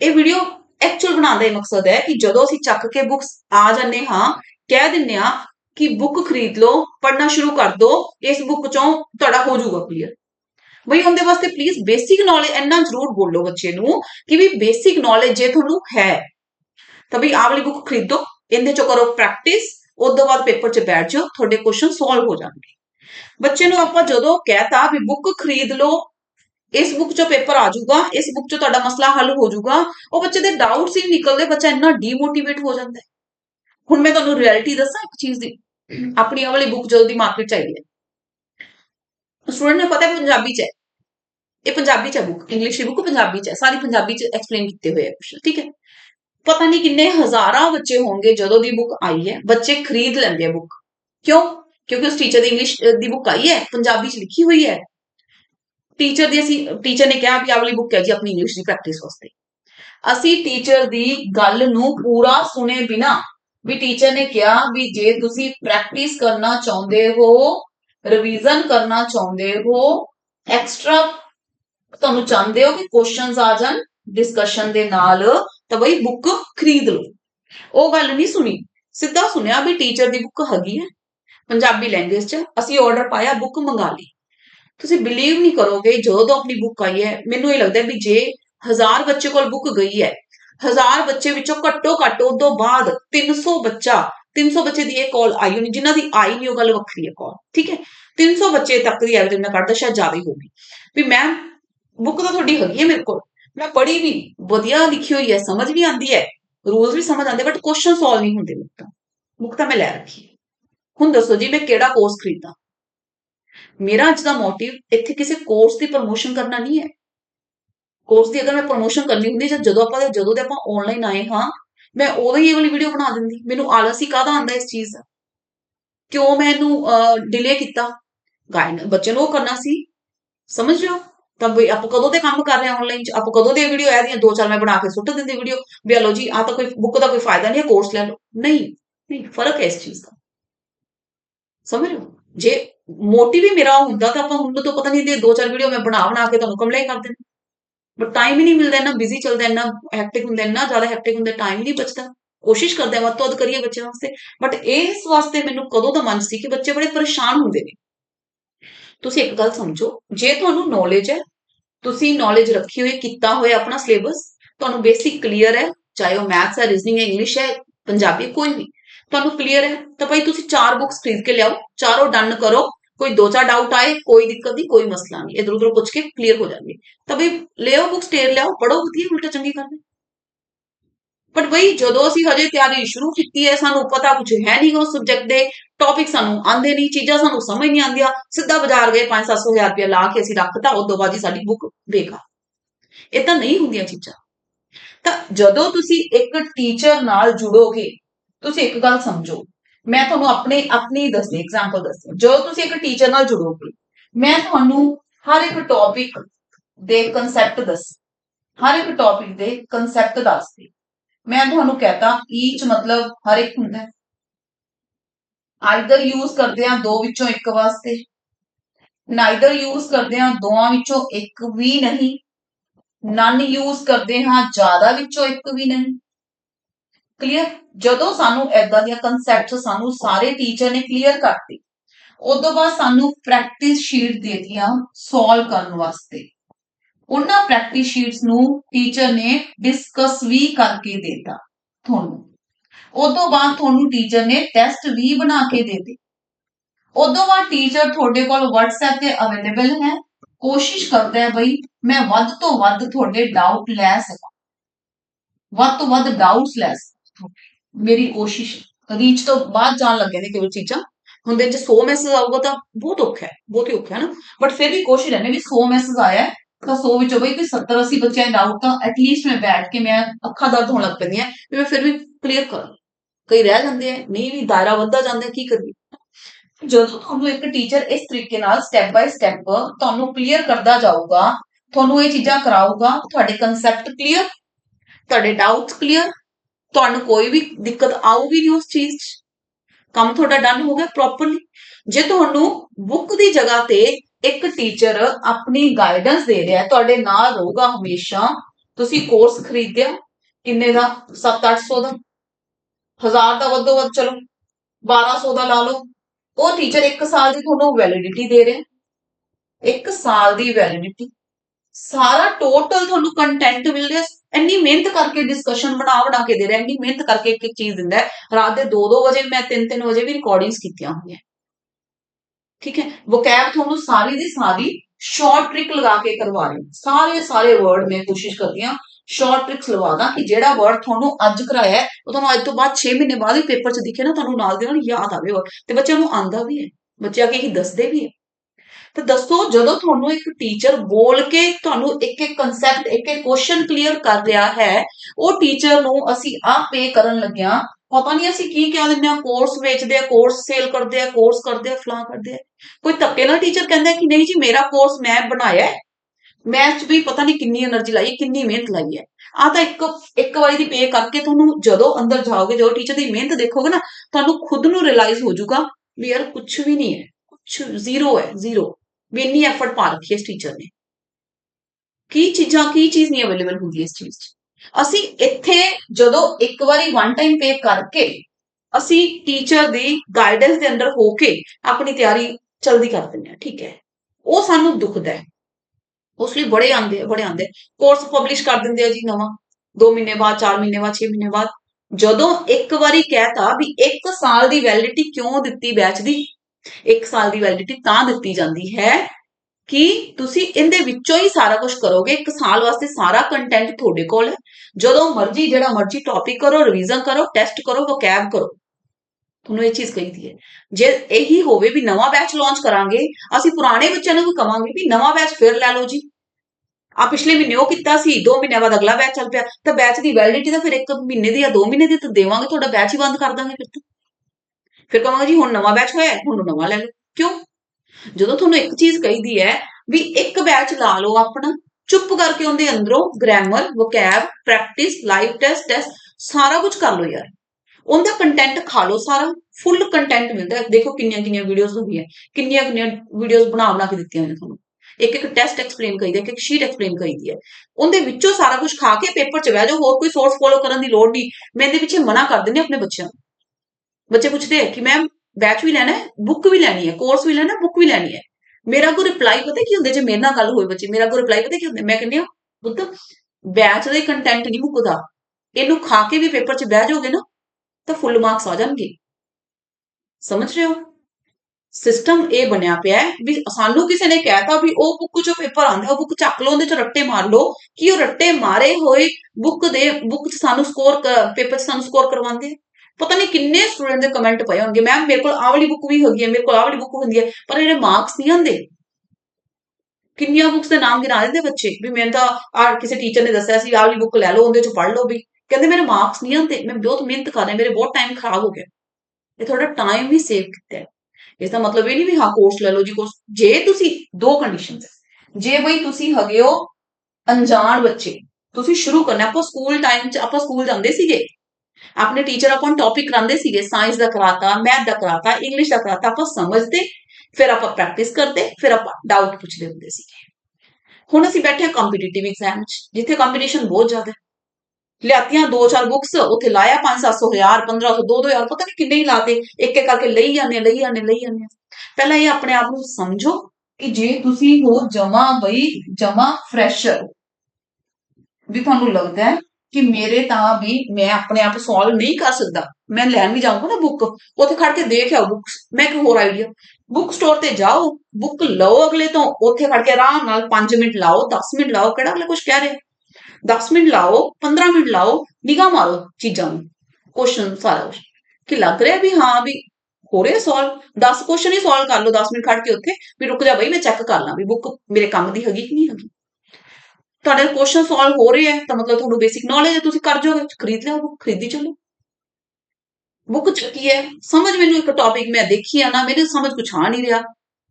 ਇਹ ਵੀਡੀਓ ਐਕਚੁਅਲ ਬਣਾਉਣ ਦਾ ਇਹ ਮਕਸਦ ਹੈ ਕਿ ਜਦੋਂ ਅਸੀਂ ਚੱਕ ਕੇ ਬੁੱਕਸ ਆ ਜਾਂਦੇ ਹਾਂ, ਕਹਿ ਦਿੰਨੇ ਆ ਕਿ ਬੁੱਕ ਖਰੀਦ ਲਓ, ਪੜ੍ਹਨਾ ਸ਼ੁਰੂ ਕਰ ਦਿਓ ਇਸ ਬੁੱਕ ਚੋਂ ਤੁਹਾਡਾ ਹੋ ਜਾਊਗਾ ਕਲੀਅਰ ਬਈ ਉਹਦੇ ਵਾਸਤੇ ਪਲੀਜ਼ ਬੇਸਿਕ ਨੌਲੇਜ ਇੰਨਾ ਜ਼ਰੂਰ ਬੋਲੋ ਬੱਚੇ ਨੂੰ ਕਿ ਵੀ ਬੇਸਿਕ ਨੌਲੇਜ ਜੇ ਤੁਹਾਨੂੰ ਹੈ, ਤਾਂ ਵੀ ਆਹ ਵਾਲੀ ਬੁੱਕ ਖਰੀਦੋ, ਇਹਦੇ ਚੋਂ ਕਰੋ ਪ੍ਰੈਕਟਿਸ ਉਸ ਤੋਂ ਬਾਅਦ ਪੇਪਰ 'ਚ ਬੈਠ ਜਾਓ, ਤੁਹਾਡੇ ਕੁਐਸਚਨ ਸੋਲਵ ਹੋ ਜਾਣਗੇ। ਬੱਚੇ ਨੂੰ ਆਪਾਂ ਜਦੋਂ ਕਹਿਤਾ ਵੀ ਬੁੱਕ ਖਰੀਦ ਲਓ, ਇਸ ਬੁੱਕ 'ਚੋਂ ਪੇਪਰ ਆ ਜਾਊਗਾ, ਇਸ ਬੁੱਕ 'ਚੋਂ ਤੁਹਾਡਾ ਮਸਲਾ ਹੱਲ ਹੋ ਜਾਊਗਾ, ਉਹ ਬੱਚੇ ਦੇ ਡਾਊਟਸ ਹੀ ਨਹੀਂ ਨਿਕਲਦੇ, ਬੱਚਾ ਇੰਨਾ ਡੀਮੋਟੀਵੇਟ ਹੋ ਜਾਂਦਾ ਹੈ। ਹੁਣ ਮੈਂ ਤੁਹਾਨੂੰ ਰਿਐਲਿਟੀ ਦੱਸਾਂ ਇੱਕ ਚੀਜ਼ ਦੀ। ਆਪਣੀ ਆਹ ਵਾਲੀ ਬੁੱਕ ਜਦੋਂ ਦੀ ਮਾਰਕੀਟ 'ਚ ਆਈ ਹੈ। ਸਟੂਡੈਂਟ ਨੂੰ ਪਤਾ ਹੈ ਪੰਜਾਬੀ 'ਚ ਹੈ। ਇਹ ਪੰਜਾਬੀ 'ਚ ਹੈ ਬੁੱਕ ਇੰਗਲਿਸ਼ ਦੀ ਬੁੱਕ ਪੰਜਾਬੀ 'ਚ ਹੈ। ਸਾਰੀ ਪੰਜਾਬੀ 'ਚ ਐਕਸਪਲੇਨ ਕੀਤੇ ਹੋਏ ਆ ਕੁਛ ਠੀਕ ਹੈ। ਪਤਾ ਨਹੀਂ ਕਿੰਨੇ ਹਜ਼ਾਰਾਂ ਬੱਚੇ ਹੋਣਗੇ ਜਦੋਂ ਦੀ ਬੁੱਕ ਆਈ ਹੈ। ਬੱਚੇ ਖਰੀਦ ਲੈਂਦੇ ਆ ਬੁੱਕ ਕਿਉਂ? ਕਿਉਂਕਿ ਉਸ ਟੀਚਰ ਦੀ ਇੰਗਲਿਸ਼ ਦੀ ਬੁੱਕ ਆਈ ਹੈ, ਪੰਜਾਬੀ 'ਚ ਲਿਖੀ ਹੋਈ ਹੈ। ਟੀਚਰ ਦੀ ਅਸੀਂ ਟੀਚਰ ਨੇ ਕਿਹਾ ਵੀ ਆਹ ਵਾਲੀ ਬੁੱਕ ਹੈ ਜੀ, ਆਪਣੀ ਇੰਗਲਿਸ਼ ਦੀ ਪ੍ਰੈਕਟਿਸ ਵਾਸਤੇ। ਅਸੀਂ ਟੀਚਰ ਦੀ ਗੱਲ ਨੂੰ ਪੂਰਾ ਸੁਨੇ ਬਿਨਾ ਵੀ ਟੀਚਰ ਨੇ ਕਿਹਾ ਵੀ ਜੇ ਤੁਸੀਂ ਪ੍ਰੈਕਟਿਸ ਕਰਨਾ ਚਾਹੁੰਦੇ ਹੋ ਰਿਵੀਜ਼ਨ ਕਰਨਾ ਚਾਹੁੰਦੇ ਹੋ ਐਕਸਟਰਾ ਤੁਹਾਨੂੰ ਚਾਹੁੰਦੇ ਹੋ ਕਿ ਕੁਐਸਚਨਸ ਆ ਜਾਣ ਡਿਸਕਸ਼ਨ ਦੇ ਨਾਲ। ਤਾਂ ਬਈ ਬੁੱਕ ਖਰੀਦ ਲਓ। ਉਹ ਗੱਲ ਨਹੀਂ ਸੁਣੀ। ਸਿੱਧਾ ਸੁਣਿਆ ਵੀ ਟੀਚਰ ਦੀ ਬੁੱਕ ਹੈਗੀ ਹੈ, ਪੰਜਾਬੀ ਲੈਂਗੁਏਜ 'ਚ। ਅਸੀਂ ਆਰਡਰ ਪਾਇਆ ਬੁੱਕ ਮੰਗਾ ਲਈ। ਤੁਸੀਂ ਬਿਲੀਵ ਨਹੀਂ ਕਰੋਗੇ, ਜਦੋਂ ਆਪਣੀ ਬੁੱਕ ਆਈ ਹੈ, ਮੈਨੂੰ ਇਹ ਲੱਗਦਾ ਵੀ ਜੇ ਹਜ਼ਾਰ ਬੱਚੇ ਕੋਲ ਬੁੱਕ ਗਈ ਹੈ, ਹਜ਼ਾਰ ਬੱਚੇ ਵਿੱਚੋਂ ਘੱਟੋ ਘੱਟ ਉਸ ਤੋਂ ਬਾਅਦ 300 ਬੱਚਾ 300 ਬੱਚੇ ਦੀ ਇਹ ਕਾਲ ਆਈ ਹੋਣੀ, ਜਿਨ੍ਹਾਂ ਦੀ ਆਈ ਨਹੀਂ ਉਹ ਗੱਲ ਵੱਖਰੀ ਹੈ ਕਾਲ ਠੀਕ ਹੈ? 300 ਬੱਚੇ ਤੱਕ ਦੀ ਐਵਰੇਜ ਮੈਂ ਕੱਢਦਾ ਸ਼ਾਇਦ ਜ਼ਿਆਦਾ ਹੀ ਹੋਗੀ ਵੀ ਮੈਮ ਬੁੱਕ ਤਾਂ ਤੁਹਾਡੀ ਹੈਗੀ ਹੈ ਮੇਰੇ ਕੋਲ। ਮੈਂ ਪੜ੍ਹੀ ਵੀ, ਵਧੀਆ ਲਿਖੀ ਹੋਈ ਹੈ, ਸਮਝ ਵੀ ਆਉਂਦੀ ਹੈ, ਰੂਲਸ ਵੀ ਸਮਝ ਆਉਂਦੇ ਬਟ ਕੁਐਸਚਨ ਸੋਲਵ ਨਹੀਂ ਹੁੰਦੇ ਬੁੱਕ ਮੁਕਤਾ ਮੈਂ ਲੈ ਰੱਖੀ ਹੁਣ ਦੱਸੋ ਜੀ, ਮੈਂ ਕਿਹੜਾ ਕੋਰਸ ਖਰੀਦਾਂ? ਮੇਰਾ ਅੱਜ ਦਾ ਮੋਟਿਵ ਇੱਥੇ ਕਿਸੇ ਕੋਰਸ ਦੀ ਪ੍ਰੋਮੋਸ਼ਨ ਕਰਨਾ ਨਹੀਂ ਹੈ। ਕੋਰਸ ਦੀ ਅਗਰ ਮੈਂ ਪ੍ਰੋਮੋਸ਼ਨ ਕਰਨੀ ਹੁੰਦੀ, ਜਾਂ ਜਦੋਂ ਆਪਾਂ ਜਦੋਂ ਦੇ ਆਪਾਂ ਆਨਲਾਈਨ ਆਏ ਹਾਂ, ਮੈਂ ਉਦੋਂ ਹੀ ਇਹ ਵਾਲੀ ਵੀਡੀਓ ਬਣਾ ਦਿੰਦੀ। ਮੈਨੂੰ ਆਲਸ ਹੀ ਕਾਹਦਾ ਆਂਦਾ ਇਸ ਚੀਜ਼ ਦਾ? ਕਿਉਂ ਮੈਂ ਇਹਨੂੰ ਡਿਲੇ ਕੀਤਾ? ਗਾਇਨ ਬੱਚੇ ਨੂੰ ਉਹ ਕਰਨਾ ਸੀ। ਸਮਝ ਰਹੇ ਹੋ? ਤਾਂ ਵੀ ਆਪਾਂ ਕਦੋਂ ਦੇ ਕੰਮ ਕਰ ਰਹੇ ਹਾਂ ਆਨਲਾਈਨ ਚ? ਆਪਾਂ ਕਦੋਂ ਦੀ ਵੀਡੀਓ ਆਦੀਆਂ ਦੋ ਚਾਰ ਮੈਂ ਬਣਾ ਕੇ ਸੁੱਟ ਦਿੰਦੀ ਵੀਡੀਓ ਵੀ ਲਓ ਜੀ ਆ ਤਾਂ ਕੋਈ ਬੁੱਕ ਦਾ ਕੋਈ ਫਾਇਦਾ ਨਹੀਂ ਹੈ ਕੋਰਸ ਲੈ ਲਓ। ਨਹੀਂ ਨਹੀਂ, ਫ਼ਰਕ ਹੈ ਇਸ ਚੀਜ਼ ਦਾ। ਸਮਝ ਰਹੇ ਹੋ? ਜੇ ਮੋਟਿਵ ਹੀ ਮੇਰਾ ਹੁੰਦਾ ਤਾਂ ਆਪਾਂ ਹੁਣ ਤੋਂ ਪਤਾ ਨਹੀਂ ਦੇ ਦੋ ਚਾਰ ਵੀਡੀਓ ਮੈਂ ਬਣਾ ਬਣਾ ਕੇ ਤੁਹਾਨੂੰ ਕੰਪਲੇਨ ਕਰ ਦੇਣੀ ਬਟ ਟਾਈਮ ਹੀ ਨਹੀਂ ਮਿਲਦਾ, ਇੰਨਾ ਬਿਜ਼ੀ ਚੱਲਦਾ, ਇੰਨਾ ਹੈਕਟਿਕ ਹੁੰਦਾ, ਇੰਨਾ ਜ਼ਿਆਦਾ ਹੈਕਟਿਕ ਹੁੰਦਾ ਟਾਈਮ ਹੀ ਨਹੀਂ ਬਚਦਾ। ਕੋਸ਼ਿਸ਼ ਕਰਦੇ ਆ ਵੱਧ ਤੋਂ ਵੱਧ ਕਰੀਏ ਬੱਚਿਆਂ ਵਾਸਤੇ। ਬਟ ਇਸ ਵਾਸਤੇ ਮੈਨੂੰ ਕਦੋਂ ਦਾ ਮਨ ਸੀ ਕਿ ਬੱਚੇ ਬੜੇ ਪਰੇਸ਼ਾਨ ਹੁੰਦੇ ਨੇ। ਤੁਸੀਂ ਇੱਕ ਗੱਲ ਸਮਝੋ, ਜੇ ਤੁਹਾਨੂੰ ਨੌਲੇਜ ਹੈ, ਤੁਸੀਂ ਨੌਲੇਜ ਰੱਖੀ ਹੋਈ, ਕੀਤਾ ਹੋਇਆ ਆਪਣਾ ਸਿਲੇਬਸ ਤੁਹਾਨੂੰ ਬੇਸਿਕ ਕਲੀਅਰ ਹੈ, ਚਾਹੇ ਉਹ ਮੈਥਸ ਹੈ ਰੀਜ਼ਨਿੰਗ ਹੈ ਇੰਗਲਿਸ਼ ਹੈ, ਪੰਜਾਬੀ ਕੋਈ ਵੀ ਤੁਹਾਨੂੰ ਕਲੀਅਰ ਹੈ, ਤਾਂ ਭਾਈ ਤੁਸੀਂ ਚਾਰ ਬੁੱਕਸ ਖਰੀਦ ਕੇ ਲਿਆਓ, ਚਾਰੋਂ ਡਨ ਕਰੋ, ਕੋਈ ਦੋ ਚਾਰ ਡਾਊਟ ਆਏ, ਕੋਈ ਦਿੱਕਤ ਨਹੀਂ, ਕੋਈ ਮਸਲਾ ਨਹੀਂ, ਇਧਰ ਉਧਰ ਪੁੱਛ ਕੇ ਕਲੀਅਰ ਹੋ ਜਾਣਗੇ। ਤਾਂ ਬਈ ਲਿਓ ਬੁੱਕਸ ਟੇਰ ਲਿਆਓ ਪੜੋ ਵਧੀਆ, ਉਲਟਾ ਚੰਗੀ ਕਰਦੇ ਬਟ ਬਈ ਜਦੋਂ ਅਸੀਂ ਹਜੇ ਤਿਆਰੀ ਸ਼ੁਰੂ ਕੀਤੀ ਹੈ ਸਾਨੂੰ ਪਤਾ ਕੁਝ ਹੈ ਨਹੀਂ ਉਸ ਸਬਜੈਕਟ ਦੇ ਟੌਪਿਕ ਸਾਨੂੰ ਆਂਦੇ ਨਹੀਂ ਚੀਜ਼ਾਂ ਸਾਨੂੰ ਸਮਝ ਨਹੀਂ ਆਉਂਦੀਆਂ ਸਿੱਧਾ ਬਾਜ਼ਾਰ ਗਏ 5-700 ਹਜ਼ਾਰ ਰੁਪਏ ਲਾ ਕੇ ਅਸੀਂ ਰੱਖਤਾ ਉਸ ਤੋਂ ਬਾਅਦ ਹੀ ਸਾਡੀ ਬੁੱਕ ਬੇਕਾਰ ਇਹ ਤਾਂ ਨਹੀਂ ਹੁੰਦੀਆਂ ਚੀਜ਼ਾਂ ਤਾਂ ਜਦੋਂ ਤੁਸੀਂ ਇੱਕ ਟੀਚਰ ਨਾਲ ਜੁੜੋਗੇ ਤੁਸੀਂ ਇੱਕ ਗੱਲ ਸਮਝੋ ਮੈਂ ਤੁਹਾਨੂੰ ਆਪਣੇ ਆਪਣੀ ਦੱਸਦੀ ਐਗਜ਼ਾਮਪਲ ਦੱਸਦੀ ਜਦੋਂ ਤੁਸੀਂ ਇੱਕ ਟੀਚਰ ਨਾਲ ਜੁੜੋਗੇ ਮੈਂ ਤੁਹਾਨੂੰ ਹਰ ਇੱਕ ਟੌਪਿਕ ਦੇ ਕਨਸੈਪਟ ਦੱਸ ਹਰ ਇੱਕ ਟੌਪਿਕ ਦੇ ਕਨਸੈਪਟ ਦੱਸਦੀ ਮੈਂ ਤੁਹਾਨੂੰ ਕਹਤਾ ਈਚ ਮਤਲਬ ਹਰ ਇੱਕ ਹੁੰਦਾ ਹੈ। ਆਈਦਰ ਯੂਜ਼ ਕਰਦੇ ਆ ਦੋ ਵਿੱਚੋਂ ਇੱਕ ਵਾਸਤੇ। ਨਾਈਦਰ ਯੂਜ਼ ਕਰਦੇ ਆ ਦੋਆਂ ਵਿੱਚੋਂ ਇੱਕ ਵੀ ਨਹੀਂ। ਨਨ ਯੂਜ਼ ਕਰਦੇ ਹਾਂ ਜ਼ਿਆਦਾ ਵਿੱਚੋਂ ਇੱਕ ਵੀ ਨਹੀਂ। ਕਲੀਅਰ ਜਦੋਂ ਸਾਨੂੰ ਐਦਾਂ ਦੀਆਂ ਕਨਸੈਪਟਸ ਸਾਨੂੰ ਸਾਰੇ ਟੀਚਰ ਨੇ ਕਲੀਅਰ ਕਰਤੀ, ਉਦੋਂ ਬਾਅਦ ਸਾਨੂੰ ਪ੍ਰੈਕਟਿਸ ਸ਼ੀਟ ਦੇਤੀਆਂ ਸੋਲਵ ਕਰਨ ਵਾਸਤੇ। ਉਹਨਾਂ ਪ੍ਰੈਕਟਿਸ ਸ਼ੀਟਸ ਨੂੰ ਟੀਚਰ ਨੇ ਡਿਸਕਸ ਵੀ ਕਰਕੇ ਦਿੱਤਾ ਤੁਹਾਨੂੰ। ਉਦੋਂ ਬਾਅਦ ਤੁਹਾਨੂੰ ਟੀਚਰ ਨੇ ਟੈਸਟ ਵੀ ਬਣਾ ਕੇ ਦੇ ਦਿੱਤੇ। ਉਦੋਂ ਬਾਅਦ ਟੀਚਰ ਤੁਹਾਡੇ ਕੋਲ WhatsApp ਤੇ ਅਵੇਲੇਬਲ ਹੈ। ਕੋਸ਼ਿਸ਼ ਕਰਦਾ ਹੈ ਬਈ ਮੈਂ ਵੱਧ ਤੋਂ ਵੱਧ ਤੁਹਾਡੇ ਡਾਊਟ ਲੈ ਸਕਾਂ। ਵੱਧ ਤੋਂ ਵੱਧ ਡਾਊਟਸ ਲੈ ਸਕਾਂ। ਮੇਰੀ ਕੋਸ਼ਿਸ਼ ਰੀਚ ਤੋਂ ਬਾਅਦ ਜਾਣ ਲੱਗੇ ਨੇ ਕਿਉਂ ਚੀਜ਼ਾਂ। ਹੁੰਦੇ ਦਿਨ ਚ 100 ਮੈਸੇਜ ਆਊਗਾ ਤਾਂ ਬਹੁਤ ਔਖਾ ਹੈ ਬਹੁਤ ਹੀ ਔਖਾ ਹੈ ਨਾ। ਬਟ ਫਿਰ ਵੀ ਕੋਸ਼ਿਸ਼ ਰਹਿਣੀ ਵੀ 100 ਮੈਸੇਜ ਆਇਆ ਹੈ, ਤਾਂ 100 ਵਿੱਚੋਂ ਬਈ ਕੋਈ 70 80 ਬੱਚਿਆਂ ਦੇ ਡਾਊਟ ਤਾਂ ਐਟਲੀਸਟ ਮੈਂ ਬੈਠ ਕੇ ਮੈਂ ਅੱਖਾਂ ਦਰਦ ਹੋਣ ਲੱਗ ਪੈਂਦੀਆਂ, ਵੀ ਮੈਂ ਫਿਰ ਵੀ ਕਲੀਅਰ ਕਰਾਂ। ਕਈ ਰਹਿ ਜਾਂਦੇ ਆ, ਨਹੀਂ ਵੀ ਦਾਇਰਾ ਵੱਧਦਾ ਜਾਂਦਾ, ਕੀ ਕਰੀਏ? ਜਦੋਂ ਤੁਹਾਨੂੰ ਇੱਕ ਟੀਚਰ ਇਸ ਤਰੀਕੇ ਨਾਲ ਸਟੈਪ ਬਾਈ ਸਟੈਪ ਤੁਹਾਨੂੰ ਕਲੀਅਰ ਕਰਦਾ ਜਾਊਗਾ, ਤੁਹਾਨੂੰ ਇਹ ਚੀਜ਼ਾਂ ਕਰਾਊਗਾ, ਤੁਹਾਡੇ ਕਨਸੈਪਟ ਕਲੀਅਰ ਤੁਹਾਡੇ ਡਾਊਟਸ ਕਲੀਅਰ ਤੁਹਾਨੂੰ ਕੋਈ ਵੀ ਦਿੱਕਤ ਆਊਗੀ ਨਹੀਂ ਉਸ ਚੀਜ਼ 'ਚ। ਕੰਮ ਤੁਹਾਡਾ ਡਨ ਹੋ ਗਿਆ ਪ੍ਰੋਪਰਲੀ ਜੇ ਤੁਹਾਨੂੰ ਬੁੱਕ ਦੀ ਜਗ੍ਹਾ ਤੇ ਇੱਕ ਟੀਚਰ ਆਪਣੀ ਗਾਈਡੈਂਸ ਦੇ ਰਿਹਾ, ਤੁਹਾਡੇ ਨਾਲ ਰਹੂਗਾ ਹਮੇਸ਼ਾ। ਤੁਸੀਂ ਕੋਰਸ ਖਰੀਦਿਆ, ਕਿੰਨੇ ਦਾ? 7-800 ਦਾ? ਹਜ਼ਾਰ ਦਾ ਵੱਧੋ ਵੱਧ ਚਲੋ 1200 ਦਾ ਲਾ ਲਓ। ਉਹ ਟੀਚਰ ਇੱਕ ਸਾਲ ਦੀ ਤੁਹਾਨੂੰ ਵੈਲਿਡਿਟੀ ਦੇ ਰਿਹਾ। ਇੱਕ ਸਾਲ ਦੀ ਵੈਲਿਡਿਟੀ ਸਾਰਾ ਟੋਟਲ ਤੁਹਾਨੂੰ ਕੰਟੈਂਟ ਮਿਲ ਰਿਹਾ। ਇੰਨੀ ਮਿਹਨਤ ਕਰਕੇ ਡਿਸਕਸ਼ਨ ਬਣਾ ਬਣਾ ਕੇ ਦੇ ਰਿਹਾ, ਇੰਨੀ ਮਿਹਨਤ ਕਰਕੇ ਇੱਕ ਇੱਕ ਚੀਜ਼ ਦਿੰਦਾ ਰਾਤ ਦੇ 2-2 ਵਜੇ ਮੈਂ 3-3 ਵਜੇ ਵੀ ਰਿਕਾਰਡਿੰਗਸ ਕੀਤੀਆਂ ਹੋਈਆਂ। ਠੀਕ ਹੈ? ਵੋਕੈਬ ਤੁਹਾਨੂੰ ਸਾਰੀ ਦੀ ਸਾਰੀ ਸ਼ਾਰਟ ਟ੍ਰਿਕ ਲਗਾ ਕੇ ਕਰਵਾ ਰਹੀ ਸਾਰੇ ਸਾਰੇ ਵਰਡ ਮੈਂ ਕੋਸ਼ਿਸ਼ ਕਰਦੀ ਹਾਂ ਸ਼ਾਰਟ ਟ੍ਰਿਕਸ ਲਵਾ ਦਾਂ ਕਿ ਜਿਹੜਾ ਵਰਡ ਤੁਹਾਨੂੰ ਅੱਜ ਕਰਾਇਆ ਹੈ, ਉਹ ਤੁਹਾਨੂੰ ਅੱਜ ਤੋਂ ਬਾਅਦ 6 ਮਹੀਨੇ ਬਾਅਦ ਵੀ ਪੇਪਰ 'ਚ ਦਿਖੇ ਨਾ ਤੁਹਾਨੂੰ ਨਾਲ ਦੇ ਨਾਲ ਯਾਦ ਆਵੇ word। ਤੇ ਬੱਚਿਆਂ ਨੂੰ ਆਂਦਾ ਵੀ ਹੈ। ਬੱਚੇ ਆ ਕੇ ਇਹ ਦੱਸਦੇ ਵੀ ਹੈ। ਤੇ ਦੱਸੋ ਜਦੋਂ ਤੁਹਾਨੂੰ ਇੱਕ ਟੀਚਰ ਬੋਲ ਕੇ ਤੁਹਾਨੂੰ ਇੱਕ ਇੱਕ ਕਨਸੈਪਟ ਇੱਕ ਇੱਕ ਕੁਐਸਚਨ ਕਲੀਅਰ ਕਰ ਰਿਹਾ ਹੈ ਉਹ ਟੀਚਰ ਨੂੰ ਅਸੀਂ ਆ ਪੇ ਕਰਨ ਲੱਗਿਆਂ ਪਤਾ ਨਹੀਂ ਅਸੀਂ ਕੀ ਕਹਿ ਦਿੰਨੇ ਆ ਕੋਰਸ ਵੇਚਦੇ ਆ ਕੋਰਸ ਸੇਲ ਕਰਦੇ ਆ ਕੋਰਸ ਕਰਦੇ ਆ ਫਲਾਂ ਕਰਦੇ ਆ। ਕੋਈ ਧੱਕੇ ਨਾਲ ਟੀਚਰ ਕਹਿੰਦਾ ਕਿ ਨਹੀਂ ਜੀ, ਮੇਰਾ ਕੋਰਸ ਮੈਂ ਬਣਾਇਆ ਹੈ। ਮੈਂ ਇਸ ਵੀ ਪਤਾ ਨਹੀਂ ਕਿੰਨੀ એનર્ਜੀ ਲਾਈ ਕਿੰਨੀ ਮਿਹਨਤ ਲਾਈ ਹੈ। ਆ ਤਾਂ ਇੱਕ ਇੱਕ ਵਾਰੀ ਦੀ ਪੇ ਕਰਕੇ ਤੁਹਾਨੂੰ ਜਦੋਂ ਅੰਦਰ ਜਾਓਗੇ, ਜਦੋਂ ਟੀਚਰ ਦੀ ਮਿਹਨਤ ਦੇਖੋਗੇ ਨਾ, ਤੁਹਾਨੂੰ ਖੁਦ ਨੂੰ ਰਿਅਲਾਈਜ਼ ਹੋ ਜਾਊਗਾ ਵੀ ਯਾਰ ਕੁਝ ਵੀ ਨਹੀਂ ਹੈ। ਕੁਝ ਜ਼ੀਰੋ ਹੈ ਜ਼ੀਰੋ ਵੀ ਇੰਨੀ ਐਫਰਟ ਪਾ ਰੱਖੀ ਹੈ ਇਸ ਟੀਚਰ ਨੇ। ਕੀ ਚੀਜ਼ਾਂ, ਕੀ ਚੀਜ਼ ਨਹੀਂ ਅਵੇਲੇਬਲ ਹੁੰਦੀ ਇਸ ਚੀਜ਼ 'ਚ? ਅਸੀਂ ਇੱਥੇ ਜਦੋਂ ਇੱਕ ਵਾਰੀ ਵਨ ਟਾਈਮ ਪੇ ਕਰਕੇ ਅਸੀਂ ਟੀਚਰ ਦੀ ਗਾਈਡੈਂਸ ਦੇ ਅੰਦਰ ਹੋ ਕੇ ਆਪਣੀ ਤਿਆਰੀ ਜਲਦੀ ਕਰ ਦਿੰਦੇ ਹਾਂ, ਠੀਕ ਹੈ। ਉਹ ਸਾਨੂੰ ਦੁਖਦਾ ਹੈ। ਉਸ ਲਈ ਬੜੇ ਆਂਦੇ ਬੜੇ ਆਂਦੇ ਕੋਰਸ ਪਬਲਿਸ਼ ਕਰ ਦਿੰਦੇ ਆ ਜੀ ਨਵਾਂ। 2 ਮਹੀਨੇ ਬਾਅਦ 4 ਮਹੀਨੇ ਬਾਅਦ 6 ਮਹੀਨੇ ਬਾਅਦ। ਜਦੋਂ ਇੱਕ ਵਾਰੀ ਕਹਿਤਾ ਵੀ 1 ਸਾਲ ਦੀ ਵੈਲਿਡਿਟੀ ਕਿਉਂ ਦਿੱਤੀ ਬੈਚ ਦੀ? 1 ਸਾਲ ਦੀ ਵੈਲਿਡਿਟੀ ਤਾਂ ਦਿੱਤੀ ਜਾਂਦੀ ਹੈ ਕਿ ਤੁਸੀਂ ਇਹਦੇ ਵਿੱਚੋਂ ਹੀ ਸਾਰਾ ਕੁਝ ਕਰੋਗੇ। ਇੱਕ ਸਾਲ ਵਾਸਤੇ ਸਾਰਾ ਕੰਟੈਂਟ ਤੁਹਾਡੇ ਕੋਲ ਹੈ। ਜਦੋਂ ਮਰਜ਼ੀ ਜਿਹੜਾ ਮਰਜ਼ੀ ਟੌਪਿਕ ਕਰੋ ਰਿਵੀਜ਼ਨ ਕਰੋ ਟੈਸਟ ਕਰੋ ਵੋਕੈਬ ਕਰੋ। ਤੁਹਾਨੂੰ ਇਹ ਚੀਜ਼ ਕਹੀਦੀ ਹੈ। ਜੇ ਇਹੀ ਹੋਵੇ ਵੀ ਨਵਾਂ ਬੈਚ ਲਾਂਚ ਕਰਾਂਗੇ, ਅਸੀਂ ਪੁਰਾਣੇ ਬੱਚਿਆਂ ਨੂੰ ਵੀ ਕਵਾਂਗੇ ਵੀ ਨਵਾਂ ਬੈਚ ਫਿਰ ਲੈ ਲਓ ਜੀ। ਆ ਪਿਛਲੇ ਮਹੀਨੇ ਉਹ ਕੀਤਾ ਸੀ 2 ਮਹੀਨਿਆਂ ਬਾਅਦ ਅਗਲਾ ਬੈਚ ਚੱਲ ਪਿਆ। ਤਾਂ ਬੈਚ ਦੀ ਵੈਲਿਡਿਟੀ ਤਾਂ ਫਿਰ ਇੱਕ ਮਹੀਨੇ ਦੀ ਜਾਂ 2 ਮਹੀਨੇ ਦੀ ਤਾਂ ਦੇਵਾਂਗੇ, ਤੁਹਾਡਾ ਬੈਚ ਹੀ ਬੰਦ ਕਰ ਦਾਂਗੇ ਫਿਰ ਤਾਂ। ਫਿਰ ਕਹਾਂਗੇ ਜੀ, ਹੁਣ ਨਵਾਂ ਬੈਚ ਹੋਇਆ, ਹੁਣ ਨਵਾਂ ਲੈ ਲਓ। ਕਿਉਂ? ਜਦੋਂ ਤੁਹਾਨੂੰ ਇੱਕ ਚੀਜ਼ ਕਹੀਦੀ ਹੈ ਵੀ ਇੱਕ ਬੈਚ ਲਾ ਲਓ ਆਪਣਾ ਚੁੱਪ ਕਰਕੇ ਉਹਦੇ ਅੰਦਰੋਂ grammar vocab practice live test test ਸਾਰਾ ਕੁਝ ਕਰ ਲਓ ਯਾਰ। ਉਹਦਾ ਕੰਟੈਂਟ ਖਾ ਲਓ, ਸਾਰਾ ਫੁੱਲ ਕੰਟੈਂਟ ਮਿਲਦਾ। ਹੈ ਦੇਖੋ ਕਿੰਨੀਆਂ ਕਿੰਨੀਆਂ ਵੀਡੀਓਜ਼ ਹੁੰਦੀਆਂ ਕਿੰਨੀਆਂ ਕਿੰਨੀਆਂ ਵੀਡੀਓਜ਼ ਬਣਾ ਬਣਾ ਕੇ ਦਿੱਤੀਆਂ ਨੇ ਤੁਹਾਨੂੰ। ਇੱਕ ਇੱਕ ਟੈਸਟ ਐਕਸਪਲੇਨ ਕਰੀਦਾ, ਇੱਕ ਇੱਕ ਸ਼ੀਟ ਐਕਸਪਲੇਨ ਕਰੀਦੀ ਹੈ। ਉਹਦੇ ਵਿੱਚੋਂ ਸਾਰਾ ਕੁਝ ਖਾ ਕੇ ਪੇਪਰ 'ਚ ਬਹਿ ਜਾਓ, ਹੋਰ ਕੋਈ ਸੋਰਸ ਫੋਲੋ ਕਰਨ ਦੀ ਲੋੜ ਨਹੀਂ। ਮੈਂ ਇਹਦੇ ਪਿੱਛੇ ਮਨਾ ਕਰ ਦਿੰਦੀ ਆਪਣੇ ਬੱਚਿਆਂ ਨੂੰ। ਬੱਚੇ ਪੁੱਛਦੇ ਆ ਕਿ ਮੈਮ ਬੈਚ ਵੀ ਲੈਣਾ ਹੈ ਬੁੱਕ ਵੀ ਲੈਣੀ ਹੈ ਕੋਰਸ ਵੀ ਲੈਣਾ ਬੁੱਕ ਵੀ ਲੈਣੀ ਹੈ। ਮੇਰਾ ਕੋ ਰਿਪਲਾਈ ਪਤਾ ਕੀ ਹੁੰਦੇ? ਜੇ ਮੇਰੇ ਨਾਲ ਗੱਲ ਹੋਏ ਬੱਚੇ, ਮੇਰਾ ਕੋ ਰਿਪਲਾਈ ਪਤਾ ਕੀ ਹੁੰਦੇ? ਮੈਂ ਕਹਿੰਦੀ ਆ ਬੁੱਧ ਬੈਚ ਦੇ ਕੰਟੈਂਟ ਨਹੀਂ ਮੁੱਕਦਾ। ਇਹਨੂੰ ਖਾ ਕੇ ਵੀ ਪੇਪਰ 'ਚ ਬਹਿ ਜਾਓਗੇ ਨਾ, ਤਾਂ ਫੁੱਲ ਮਾਰਕਸ ਆ ਜਾਣਗੇ। ਸਮਝ ਰਹੇ ਹੋ? ਸਿਸਟਮ ਇਹ ਬਣਿਆ ਪਿਆ ਹੈ ਵੀ ਸਾਨੂੰ ਕਿਸੇ ਨੇ ਕਹਿਤਾ ਵੀ ਉਹ ਬੁੱਕ ਚੋਂ ਪੇਪਰ ਆਂਦਾ ਉਹ ਬੁੱਕ ਚੱਕ ਲਓ, ਉਹਦੇ ਚ ਰੱਟੇ ਮਾਰ ਲਓ, ਕਿ ਉਹ ਰੱਟੇ ਮਾਰੇ ਹੋਏ ਬੁੱਕ ਦੇ ਬੁੱਕ ਚ ਸਾਨੂੰ ਸਕੋਰ ਪੇਪਰ ਚ ਸਾਨੂੰ ਸਕੋਰ ਕਰਵਾਉਂਦੇ ਪਤਾ ਨਹੀਂ ਕਿੰਨੇ ਸਟੂਡੈਂਟ ਦੇ ਕਮੈਂਟ ਪਏ ਹੋਣਗੇ। ਮੈਮ ਮੇਰੇ ਕੋਲ ਆਹ ਵਾਲੀ ਬੁੱਕ ਵੀ ਹੈਗੀ ਹੈ, ਮੇਰੇ ਕੋਲ ਆਹ ਵਾਲੀ ਬੁੱਕ ਹੁੰਦੀ ਹੈ, ਪਰ ਇਹਦੇ ਮਾਰਕਸ ਨਹੀਂ ਆਉਂਦੇ। ਕਿੰਨੀਆਂ ਬੁੱਕਸ ਦੇ ਨਾਮ ਗਿਣਾ ਦਿੰਦੇ ਬੱਚੇ? ਵੀ ਮੈਨੂੰ ਤਾਂ ਆ ਕਿਸੇ ਟੀਚਰ ਨੇ ਦੱਸਿਆ ਸੀ ਆਹ ਵਾਲੀ ਬੁੱਕ ਲੈ ਲਓ, ਉਹਦੇ ਚ ਪੜ੍ਹ ਲਓ ਵੀ। ਕਹਿੰਦੇ ਮੇਰੇ ਮਾਰਕਸ ਨਹੀਂ ਆਉਂਦੇ। ਮੈਂ ਬਹੁਤ ਮਿਹਨਤ ਕਰ ਰਿਹਾ, ਮੇਰੇ ਬਹੁਤ ਟਾਈਮ ਖਰਾਬ ਹੋ ਗਿਆ। ਇਹ ਤੁਹਾਡਾ ਟਾਈਮ ਵੀ ਸੇਵ ਕੀਤਾ ਹੈ। ਇਸ ਦਾ ਮਤਲਬ ਇਹ ਨਹੀਂ ਵੀ ਹਾਂ ਕੋਰਸ ਲੈ ਲਓ ਜੀ ਕੋਰਸ ਜੇ ਤੁਸੀਂ ਦੋ ਕੰਡੀਸ਼ਨਸ ਹੈ, ਜੇ ਬਈ ਤੁਸੀਂ ਹੈਗੇ ਹੋ ਅਣਜਾਣ ਬੱਚੇ, ਤੁਸੀਂ ਸ਼ੁਰੂ ਕਰਨਾ, ਆਪਾਂ ਸਕੂਲ ਟਾਈਮ 'ਚ ਆਪਾਂ ਸਕੂਲ ਜਾਂਦੇ ਸੀਗੇ। ਆਪਣੇ ਟੀਚਰ ਆਪਾਂ ਨੂੰ ਟੌਪਿਕ ਕਰਾਉਂਦੇ ਸੀਗੇ ਸਾਇੰਸ ਦਾ ਕਰਾਤਾ ਮੈਥ ਦਾ ਕਰਾਤਾ ਇੰਗਲਿਸ਼ ਦਾ ਕਰਾਤਾ, ਆਪਾਂ ਸਮਝਦੇ, ਫਿਰ ਆਪਾਂ ਪ੍ਰੈਕਟਿਸ ਕਰਦੇ, ਫਿਰ ਆਪਾਂ ਡਾਊਟ ਪੁੱਛਦੇ ਹੁੰਦੇ ਸੀਗੇ। ਹੁਣ ਅਸੀਂ ਬੈਠੇ ਹਾਂ ਕੰਪੀਟੀਟਿਵ ਐਗਜ਼ਾਮ 'ਚ, ਜਿੱਥੇ ਕੰਪੀਟੀਸ਼ਨ ਬਹੁਤ ਜ਼ਿਆਦਾ ਹੈ। ਲਿਆਤੀਆਂ ਦੋ ਚਾਰ ਬੁੱਕਸ ਉੱਥੇ ਲਾਇਆ 5-700 ਹਜ਼ਾਰ 1500 2-2000 ਪਤਾ ਨਹੀਂ ਕਿੰਨੇ ਹੀ ਲਾਤੇ, ਇੱਕ ਇੱਕ ਕਰਕੇ ਲਈ ਜਾਂਦੇ ਲਈ ਜਾਂਦੇ ਲਈ ਜਾਂਦੇ ਪਹਿਲਾਂ ਇਹ ਆਪਣੇ ਆਪ ਨੂੰ ਸਮਝੋ ਕਿ ਜੇ ਤੁਸੀਂ ਹੋ ਜਮਾ ਬਈ, ਜਮਾ ਫਰੈਸ਼ਰ ਵੀ ਤੁਹਾਨੂੰ ਲੱਗਦਾ ਹੈ ਕਿ ਮੇਰੇ ਤਾਂ ਵੀ ਮੈਂ ਆਪਣੇ ਆਪ ਸੋਲਵ ਨਹੀਂ ਕਰ ਸਕਦਾ। ਮੈਂ ਲੈਣ ਵੀ ਜਾਊਂਗਾ ਨਾ ਬੁੱਕ ਉੱਥੇ ਖੜ ਕੇ ਦੇਖ ਆਓ ਬੁੱਕਸ ਮੈਂ ਇੱਕ ਹੋਰ ਆਈਡੀਆ ਬੁੱਕ ਸਟੋਰ ਤੇ ਜਾਓ ਬੁੱਕ ਲਓ ਅਗਲੇ ਤੋਂ, ਉੱਥੇ ਖੜ ਕੇ ਆਰਾਮ ਨਾਲ 5 ਮਿੰਟ ਲਾਓ 10 ਮਿੰਟ ਲਾਓ, ਕਿਹੜਾ ਅਗਲੇ ਕੁਝ ਕਹਿ ਰਿਹਾ? 10 ਮਿੰਟ ਲਾਓ 15 ਮਿੰਟ ਲਾਓ, ਨਿਗਾਹ ਮਾਰੋ ਚੀਜ਼ਾਂ ਨੂੰ। ਕੁਐਸਚਨ ਸਾਰਾ ਕੁਛ। ਕਿ ਲੱਗ ਰਿਹਾ ਵੀ ਹਾਂ ਵੀ ਹੋ ਰਿਹਾ ਸੋਲਵ 10 ਕੁਐਸਚਨ ਹੀ ਸੋਲਵ ਕਰ ਲਓ 10 ਮਿੰਟ ਖੜ ਕੇ ਉੱਥੇ, ਵੀ ਰੁਕ ਜਾ ਬਈ, ਮੈਂ ਚੈੱਕ ਕਰ ਲਾਂ ਵੀ ਬੁੱਕ ਮੇਰੇ ਕੰਮ ਦੀ ਹੈਗੀ ਕਿ ਨਹੀਂ ਹੈਗੀ। ਤੁਹਾਡੇ ਕੁਐਸਚਨ ਸੋਲਵ ਹੋ ਰਹੇ ਹੈ ਤਾਂ ਮਤਲਬ ਤੁਹਾਨੂੰ ਬੇਸਿਕ ਨੌਲੇਜ ਹੈ ਤੁਸੀਂ ਕਰ ਜਾਓਗੇ। ਖਰੀਦ ਲਿਓ ਬੁੱਕ ਖਰੀਦੀ ਚਲੋ। ਬੁੱਕ ਚੱਕੀ ਹੈ। ਸਮਝ ਮੈਨੂੰ ਇੱਕ ਟੌਪਿਕ ਮੈਂ ਦੇਖੀ ਆ ਨਾ ਮੇਰੇ ਸਮਝ ਕੁਛ ਆ ਨਹੀਂ ਰਿਹਾ।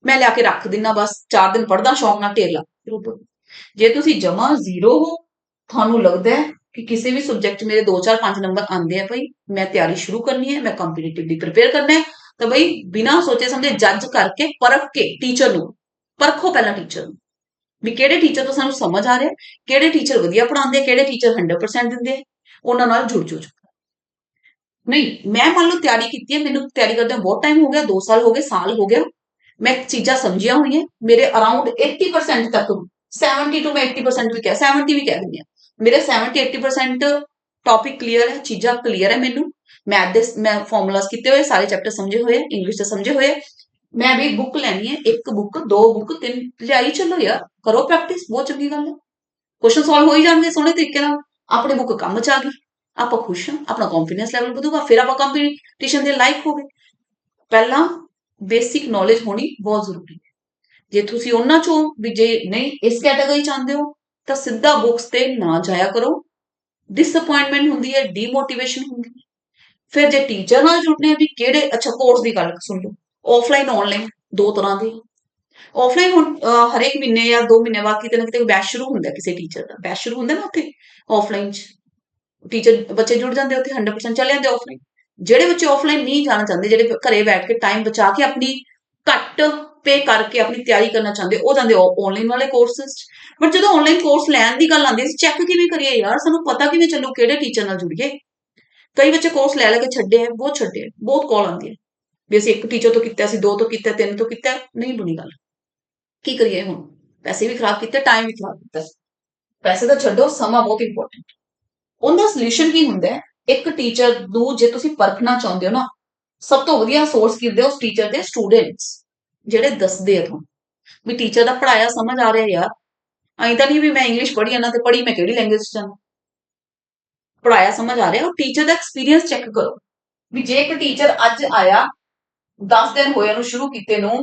ਮੈਂ ਲਿਆ ਕੇ ਰੱਖ ਦਿੰਨਾ ਬਸ 4 ਦਿਨ ਪੜਦਾ ਸ਼ੌਂਕ ਨਾਲ ਢੇਰ ਲਾ। ਜੇ ਤੁਸੀਂ ਜਮਾ ਜ਼ੀਰੋ ਹੋ ਤੁਹਾਨੂੰ ਲੱਗਦਾ ਹੈ ਕਿ ਕਿਸੇ ਵੀ ਸਬਜੈਕਟ ਮੇਰੇ 2 4 5 ਨੰਬਰ ਆਂਦੇ ਆ ਭਈ ਮੈਂ ਤਿਆਰੀ ਸ਼ੁਰੂ ਕਰਨੀ ਹੈ ਮੈਂ ਕੰਪੀਟੀਟਿਵ ਦੀ ਪ੍ਰਿਪੇਅਰ ਕਰਨਾ ਹੈ ਤਾਂ ਭਈ ਬਿਨਾਂ ਸੋਚੇ ਸਮਝੇ ਜੱਜ ਕਰਕੇ ਪਰਖ ਕੇ ਟੀਚਰ ਨੂੰ ਪਰਖੋ ਪਹਿਲਾਂ ਟੀਚਰ ਨੂੰ। ਵੀ ਕਿਹੜੇ ਟੀਚਰ ਤੋਂ ਸਾਨੂੰ ਸਮਝ ਆ ਰਿਹਾ ਕਿਹੜੇ ਟੀਚਰ ਵਧੀਆ ਪੜਾਉਂਦੇ ਆ? ਕਿਹੜੇ ਟੀਚਰ 100% ਦਿੰਦੇ ਉਹਨਾਂ ਨਾਲ ਜੁੜ ਜੁੜ ਨਹੀਂ, ਮੈਂ ਮੰਨ ਲਓ ਤਿਆਰੀ ਕੀਤੀ ਹੈ, ਮੈਨੂੰ ਤਿਆਰੀ ਕਰਦੇ ਬਹੁਤ ਟਾਈਮ ਹੋ ਗਿਆ 2 ਸਾਲ ਹੋ ਗਏ, ਸਾਲ ਹੋ ਗਿਆ। ਮੈਂ ਚੀਜ਼ਾਂ ਸਮਝੀਆਂ ਹੋਈਆਂ ਮੇਰੇ ਅਰਾਊਂਡ 80% ਤੱਕ 70 ਤੋਂ ਮੈਂ 80% ਵੀ ਕਹਿ 70 ਵੀ ਕਹਿ ਦਿੰਦੀ ਆ ਮੇਰੇ 70 80% ਟੌਪਿਕ ਕਲੀਅਰ ਹੈ, ਚੀਜ਼ਾਂ ਕਲੀਅਰ ਹੈ ਮੈਨੂੰ। ਮੈਥ ਦੇ ਮੈਂ ਫਾਰਮੂਲਾਸ ਕੀਤੇ ਹੋਏ, ਸਾਰੇ ਚੈਪਟਰ ਸਮਝੇ ਹੋਏ ਇੰਗਲਿਸ਼ ਦੇ ਸਮਝੇ ਹੋਏ ਮੈਂ ਵੀ ਬੁੱਕ ਲੈਣੀ ਹੈ, ਇੱਕ ਬੁੱਕ ਦੋ ਬੁੱਕ ਤਿੰਨ ਲਿਆਈ ਚੱਲੋ ਯਾਰ, ਕਰੋ ਪ੍ਰੈਕਟਿਸ ਬਹੁਤ ਚੰਗੀ ਗੱਲ ਹੈ। ਕੁਐਸਚਨ ਸੋਲਵ ਹੋ ਹੀ ਜਾਣਗੇ ਸੋਹਣੇ ਤਰੀਕੇ ਨਾਲ। ਆਪਣੇ ਬੁੱਕ ਕੰਮ ਚ ਆ ਗਈ। ਆਪਾਂ ਖੁਸ਼ ਹਾਂ, ਆਪਣਾ ਕੌਨਫੀਡੈਂਸ ਲੈਵਲ ਵਧੂਗਾ, ਫਿਰ ਆਪਾਂ ਕੰਪੀਟੀਸ਼ਨ ਦੇ ਲਾਇਕ ਹੋਗੇ। ਪਹਿਲਾਂ ਬੇਸਿਕ ਨੌਲੇਜ ਹੋਣੀ ਬਹੁਤ ਜ਼ਰੂਰੀ ਹੈ। ਜੇ ਤੁਸੀਂ ਉਹਨਾਂ ਚੋਂ ਵੀ ਜੇ ਨਹੀਂ ਇਸ ਕੈਟਾਗਰੀ ਚਾਹੁੰਦੇ ਹੋ, ਤਾਂ ਸਿੱਧਾ ਬੁੱਕਸ ਤੇ ਨਾ ਜਾਇਆ ਕਰੋ। ਡਿਸਪਾਇੰਟਮੈਂਟ ਹੁੰਦੀ ਹੈ ਡੀਮੋਟੀਵੇਸ਼ਨ ਹੁੰਦੀ ਹੈ। ਫਿਰ ਜੇ ਟੀਚਰ ਨਾਲ ਜੁੜਨੇ ਆ ਵੀ ਕਿਹੜੇ, ਅੱਛਾ ਕੋਰਸ ਦੀ ਗੱਲ ਸੁਣ ਲਓ। ਆਫਲਾਈਨ ਆਨਲਾਈਨ ਦੋ ਤਰ੍ਹਾਂ ਦੇ। ਆਫਲਾਈਨ ਹੁਣ ਹਰੇਕ ਮਹੀਨੇ ਜਾਂ ਦੋ ਮਹੀਨੇ ਬਾਅਦ ਕਿਤੇ ਨਾ ਕਿਤੇ ਬੈਚ ਸ਼ੁਰੂ ਹੁੰਦਾ ਕਿਸੇ ਟੀਚਰ ਦਾ। ਬੈਚ ਸ਼ੁਰੂ ਹੁੰਦਾ ਨਾ ਉੱਥੇ ਆਫਲਾਈਨ ਚ। ਟੀਚਰ ਬੱਚੇ ਜੁੜ ਜਾਂਦੇ ਉੱਥੇ 100% ਚਲੇ ਜਾਂਦੇ ਆਫਲਾਈਨ ਜਿਹੜੇ ਬੱਚੇ ਆਫਲਾਈਨ ਨਹੀਂ ਜਾਣਾ ਚਾਹੁੰਦੇ, ਜਿਹੜੇ ਘਰੇ ਬੈਠ ਕੇ ਟਾਈਮ ਬਚਾ ਕੇ ਆਪਣੀ ਘੱਟ ਪੇ ਕਰਕੇ ਆਪਣੀ ਤਿਆਰੀ ਕਰਨਾ ਚਾਹੁੰਦੇ, ਉਹ ਜਾਂਦੇ ਆਨਲਾਈਨ ਵਾਲੇ ਕੋਰਸਸ ਬਟ ਜਦੋਂ ਆਨਲਾਈਨ ਕੋਰਸ ਲੈਣ ਦੀ ਗੱਲ ਆਉਂਦੀ ਸੀ ਚੈੱਕ ਕਿਵੇਂ ਕਰੀਏ ਯਾਰ? ਸਾਨੂੰ ਪਤਾ ਕਿਵੇਂ ਚੱਲੂ, ਕਿਹੜੇ ਟੀਚਰ ਨਾਲ ਜੁੜੀਏ? ਕਈ ਬੱਚੇ ਕੋਰਸ ਲੈ ਲੈ ਕੇ ਛੱਡੇ ਹੈ ਬਹੁਤ ਛੱਡੇ ਬਹੁਤ ਕਾਲ ਆਉਂਦੀ ਹੈ ਵੀ ਅਸੀਂ ਇੱਕ ਟੀਚਰ ਤੋਂ ਕੀਤਾ ਸੀ ਦੋ ਤੋਂ ਕੀਤਾ, ਤਿੰਨ ਤੋਂ ਕੀਤਾ, ਨਹੀਂ ਬਣੀ ਗੱਲ। ਕੀ ਕਰੀਏ ਹੁਣ? ਪੈਸੇ ਵੀ ਖਰਾਬ ਕੀਤੇ ਟਾਈਮ ਵੀ ਖਰਾਬ ਕੀਤਾ। ਪੈਸੇ ਤਾਂ ਛੱਡੋ, ਸਮਾਂ ਬਹੁਤ ਇੰਪੋਰਟੈਂਟ ਉਹਦਾ ਸੋਲੂਸ਼ਨ ਕੀ ਹੁੰਦਾ ਹੈ? ਇੱਕ ਟੀਚਰ ਨੂੰ ਜੇ ਤੁਸੀਂ ਪਰਖਣਾ ਚਾਹੁੰਦੇ ਹੋ ਨਾ, ਸਭ ਤੋਂ ਵਧੀਆ ਸੋਰਸ ਕਿਹਦੇ ਉਸ ਟੀਚਰ ਦੇ ਸਟੂਡੈਂਟਸ ਜਿਹੜੇ ਦੱਸਦੇ ਆ ਤੁਹਾਨੂੰ। ਵੀ ਟੀਚਰ ਦਾ ਪੜਾਇਆ ਸਮਝ ਆ ਰਿਹਾ ਯਾਰ। ਐਂ ਤਾਂ ਨਹੀਂ ਵੀ ਮੈਂ ਇੰਗਲਿਸ਼ ਪੜ੍ਹੀ ਇਹਨਾਂ ਤੇ ਪੜ੍ਹੀ ਮੈਂ ਕਿਹੜੀ ਲੈਂਗੁਏਜ ਚ ਪੜਾਇਆ ਸਮਝ ਆ ਰਿਹਾ, ਉਹ ਟੀਚਰ ਦਾ ਐਕਸਪੀਰੀਅੰਸ ਚੈੱਕ ਕਰੋ। ਵੀ ਜੇ ਇੱਕ ਟੀਚਰ ਅੱਜ ਆਇਆ 10 ਦਿਨ ਹੋਏ ਨੂੰ ਸ਼ੁਰੂ ਕੀਤੇ ਨੂੰ